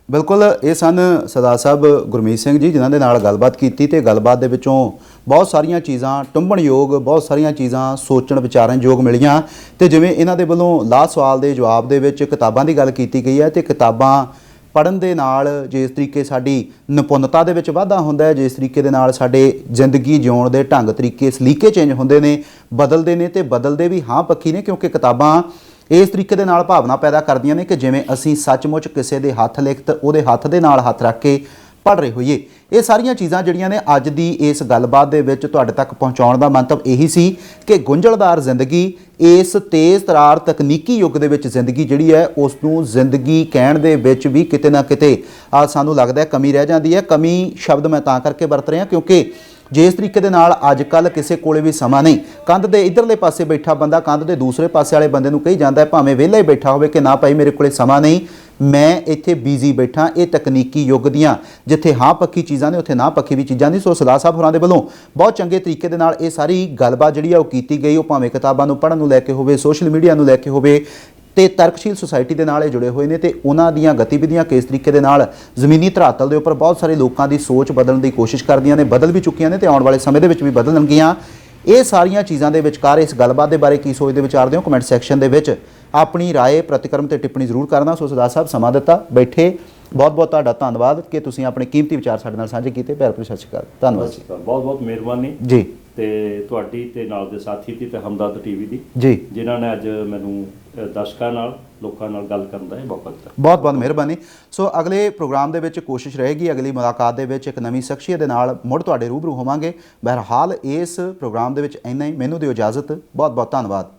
ਬਿਲਕੁਲ ਇਹ ਸਨ ਸਰਦਾਰ ਸਾਹਿਬ ਗੁਰਮੀਤ ਸਿੰਘ ਜੀ ਜਿਨ੍ਹਾਂ ਦੇ ਨਾਲ ਗੱਲਬਾਤ ਕੀਤੀ ਤੇ ਗੱਲਬਾਤ ਦੇ ਵਿੱਚੋਂ ਬਹੁਤ ਸਾਰੀਆਂ ਚੀਜ਼ਾਂ ਟੁੰਬਣਯੋਗ ਬਹੁਤ ਸਾਰੀਆਂ ਚੀਜ਼ਾਂ ਸੋਚਣ, ਵਿਚਾਰਨ ਯੋਗ ਮਿਲੀਆਂ ਤੇ ਜਿਵੇਂ ਇਹਨਾਂ ਦੇ ਵੱਲੋਂ ਲਾਸਟ ਸਵਾਲ ਦੇ ਜਵਾਬ ਦੇ ਵਿੱਚ ਕਿਤਾਬਾਂ ਦੀ ਗੱਲ ਕੀਤੀ ਗਈ ਹੈ ਤੇ ਕਿਤਾਬਾਂ ਪੜਨ ਦੇ ਨਾਲ ਜਿਸ ਤਰੀਕੇ ਸਾਡੀ ਨਿਪੁੰਨਤਾ ਦੇ ਵਿੱਚ ਵਾਧਾ ਹੁੰਦਾ ਹੈ, ਜਿਸ ਤਰੀਕੇ ਦੇ ਨਾਲ ਸਾਡੇ ਜ਼ਿੰਦਗੀ ਜਿਉਣ ਦੇ ਢੰਗ ਤਰੀਕੇ, ਸਲੀਕੇ ਚੇਂਜ ਹੁੰਦੇ ਨੇ, ਬਦਲਦੇ ਨੇ ਤੇ ਬਦਲਦੇ ਵੀ ਹਾਂ ਪੱਖੀ ਨੇ ਕਿਉਂਕਿ ਕਿਤਾਬਾਂ ਇਸ ਤਰੀਕੇ ਦੇ ਨਾਲ ਭਾਵਨਾ ਪੈਦਾ ਕਰਦੀਆਂ ਨੇ ਕਿ ਜਿਵੇਂ ਅਸੀਂ ਸੱਚਮੁੱਚ ਕਿਸੇ ਦੇ ਹੱਥ ਲਿਖਤ, ਉਹਦੇ ਹੱਥ ਦੇ ਨਾਲ ਹੱਥ ਰੱਖ ਕੇ ਪੜ ਰਹੇ ਹੋਈਏ। ਇਹ ਸਾਰੀਆਂ ਚੀਜ਼ਾਂ ਜਿਹੜੀਆਂ ਨੇ ਅੱਜ ਦੀ ਇਸ ਗੱਲਬਾਤ ਦੇ ਵਿੱਚ ਤੁਹਾਡੇ ਤੱਕ ਪਹੁੰਚਾਉਣ ਦਾ ਮੰਤਵ ਇਹੀ ਸੀ ਕਿ ਗੁੰਝਲਦਾਰ ਜ਼ਿੰਦਗੀ, ਇਸ ਤੇਜ਼ ਤਰਾਰ ਤਕਨੀਕੀ ਯੁੱਗ ਦੇ ਵਿੱਚ ਜ਼ਿੰਦਗੀ ਜਿਹੜੀ ਹੈ ਉਸ ਨੂੰ ਜ਼ਿੰਦਗੀ ਕਹਿਣ ਦੇ ਵਿੱਚ ਵੀ ਕਿਤੇ ਨਾ ਕਿਤੇ ਸਾਨੂੰ ਲੱਗਦਾ ਹੈ ਕਮੀ ਰਹਿ ਜਾਂਦੀ ਹੈ। ਕਮੀ ਸ਼ਬਦ ਮੈਂ ਤਾਂ ਕਰਕੇ ਵਰਤ ਰਿਹਾ ਕਿਉਂਕਿ ਜਿਸ ਤਰੀਕੇ ਦੇ ਨਾਲ ਅੱਜ ਕੱਲ ਕਿਸੇ ਕੋਲੇ ਵੀ ਸਮਾਂ ਨਹੀਂ। ਕੰਧ ਦੇ ਇਧਰਲੇ ਪਾਸੇ ਬੈਠਾ ਬੰਦਾ ਕੰਧ ਦੇ ਦੂਸਰੇ ਪਾਸੇ ਵਾਲੇ ਬੰਦੇ ਨੂੰ ਕਹੀ ਜਾਂਦਾ ਹੈ, ਭਾਵੇਂ ਵਿਹਲਾ ਹੀ ਬੈਠਾ ਹੋਵੇ ਕਿ ਨਾ ਭਾਈ ਮੇਰੇ ਕੋਲੇ ਸਮਾਂ ਨਹੀਂ, ਮੈਂ ਇੱਥੇ ਬਿਜ਼ੀ ਬੈਠਾ, ਇਹ ਤਕਨੀਕੀ ਯੁੱਗ ਦੀਆਂ, ਜਿੱਥੇ ਹਾਂ ਪੱਕੀ ਚੀਜ਼ਾਂ ਨੇ, ਉੱਥੇ ਨਾ ਪੱਕੀ ਵੀ ਚੀਜ਼ਾਂ ਨਹੀਂ ਸੋ ਸਰਦਾਰ ਸਾਹਿਬ ਹੋਰਾਂ ਦੇ ਵੱਲੋਂ ਬਹੁਤ ਚੰਗੇ ਤਰੀਕੇ ਦੇ ਨਾਲ ਇਹ ਸਾਰੀ ਗੱਲਬਾਤ ਜਿਹੜੀ ਆ ਉਹ ਕੀਤੀ ਗਈ। ਉਹ ਭਾਵੇਂ ਕਿਤਾਬਾਂ ਨੂੰ ਪੜ੍ਹਨ ਨੂੰ ਲੈ ਕੇ ਹੋਵੇ ਸੋਸ਼ਲ ਮੀਡੀਆ ਨੂੰ ਲੈ ਕੇ ਹੋਵੇ ਤੇ ਤਰਕਸ਼ੀਲ ਸੁਸਾਇਟੀ ਦੇ ਨਾਲ ਇਹ ਜੁੜੇ ਹੋਏ ਨੇ ਤੇ ਉਹਨਾਂ ਦੀਆਂ ਗਤੀਵਿਧੀਆਂ ਕਿਸ ਤਰੀਕੇ ਦੇ ਨਾਲ ਜ਼ਮੀਨੀ ਧਰਾਤਲ ਦੇ ਉੱਪਰ ਬਹੁਤ ਸਾਰੇ ਲੋਕਾਂ ਦੀ ਸੋਚ ਬਦਲਣ ਦੀ ਕੋਸ਼ਿਸ਼ ਕਰਦੀਆਂ ਨੇ ਬਦਲ ਵੀ ਚੁੱਕੀਆਂ ਨੇ ਤੇ ਆਉਣ ਵਾਲੇ ਸਮੇਂ ਦੇ ਵਿੱਚ ਵੀ ਬਦਲਣਗੀਆਂ। ਇਹ ਸਾਰੀਆਂ ਚੀਜ਼ਾਂ ਦੇ ਵਿਚਕਾਰ ਇਸ ਗੱਲਬਾਤ ਦੇ ਬਾਰੇ ਕੀ ਸੋਚਦੇ ਵਿਚਾਰਦੇ ਹੋ ਕਮੈਂਟ ਸੈਕਸ਼ਨ ਦੇ ਵਿੱਚ। ਆਪਣੀ ਰਾਏ ਪ੍ਰਤੀਕਰਮ ਤੇ ਟਿੱਪਣੀ ਜ਼ਰੂਰ ਕਰਨਾ। ਸੋ ਸਦਾ ਸਾਹਿਬ ਸਮਾਂ ਦਿੱਤਾ। ਬੈਠੇ। ਬਹੁਤ ਬਹੁਤ ਤੁਹਾਡਾ ਧੰਨਵਾਦ ਕਿ ਤੁਸੀਂ ਆਪਣੇ ਕੀਮਤੀ ਵਿਚਾਰ ਸਾਡੇ ਨਾਲ ਸਾਂਝੇ ਕੀਤੇ। ਪਿਆਰ ਭਰੀ ਸਤਿ ਸ਼੍ਰੀ ਅਕਾਲ। ਧੰਨਵਾਦ ਜੀ। ਬਹੁਤ ਬਹੁਤ ਮਿਹਰਬਾਨੀ। ਜੀ। ਤੇ ਤੁਹਾਡੀ ਤੇ ਨਾਲ ਦੇ ਸਾਥੀ ਤੇ ਹਮਦਰਦ ਟੀਵੀ ਦੀ। ਜੀ। ਜਿਨ੍ਹਾਂ ਨੇ ਅੱਜ ਮੈਨੂੰ ਦਰਸ਼ਕਾਂ ਨਾਲ, ਲੋਕਾਂ ਨਾਲ ਗੱਲ ਕਰਨ ਦਾ ਇਹ ਮੌਕਾ ਦਿੱਤਾ। ਬਹੁਤ ਬਹੁਤ ਮਿਹਰਬਾਨੀ। ਸੋ ਅਗਲੇ ਪ੍ਰੋਗਰਾਮ ਦੇ ਵਿੱਚ ਕੋਸ਼ਿਸ਼ ਰਹੇਗੀ, ਅਗਲੀ ਮੁਲਾਕਾਤ ਦੇ ਵਿੱਚ ਇੱਕ ਨਵੀਂ ਸ਼ਖਸੀਅਤ ਦੇ ਨਾਲ ਮੁੜ ਤੁਹਾਡੇ ਰੂਬਰੂ ਹੋਵਾਂਗੇ। ਬਹਰਹਾਲ ਇਸ ਪ੍ਰੋਗਰਾਮ ਦੇ ਵਿੱਚ ਇੰਨਾ ਹੀ। ਮੈਨੂੰ ਦਿਓ ਇਜਾਜ਼ਤ। ਬਹੁਤ ਬਹੁਤ ਧੰਨਵਾਦ।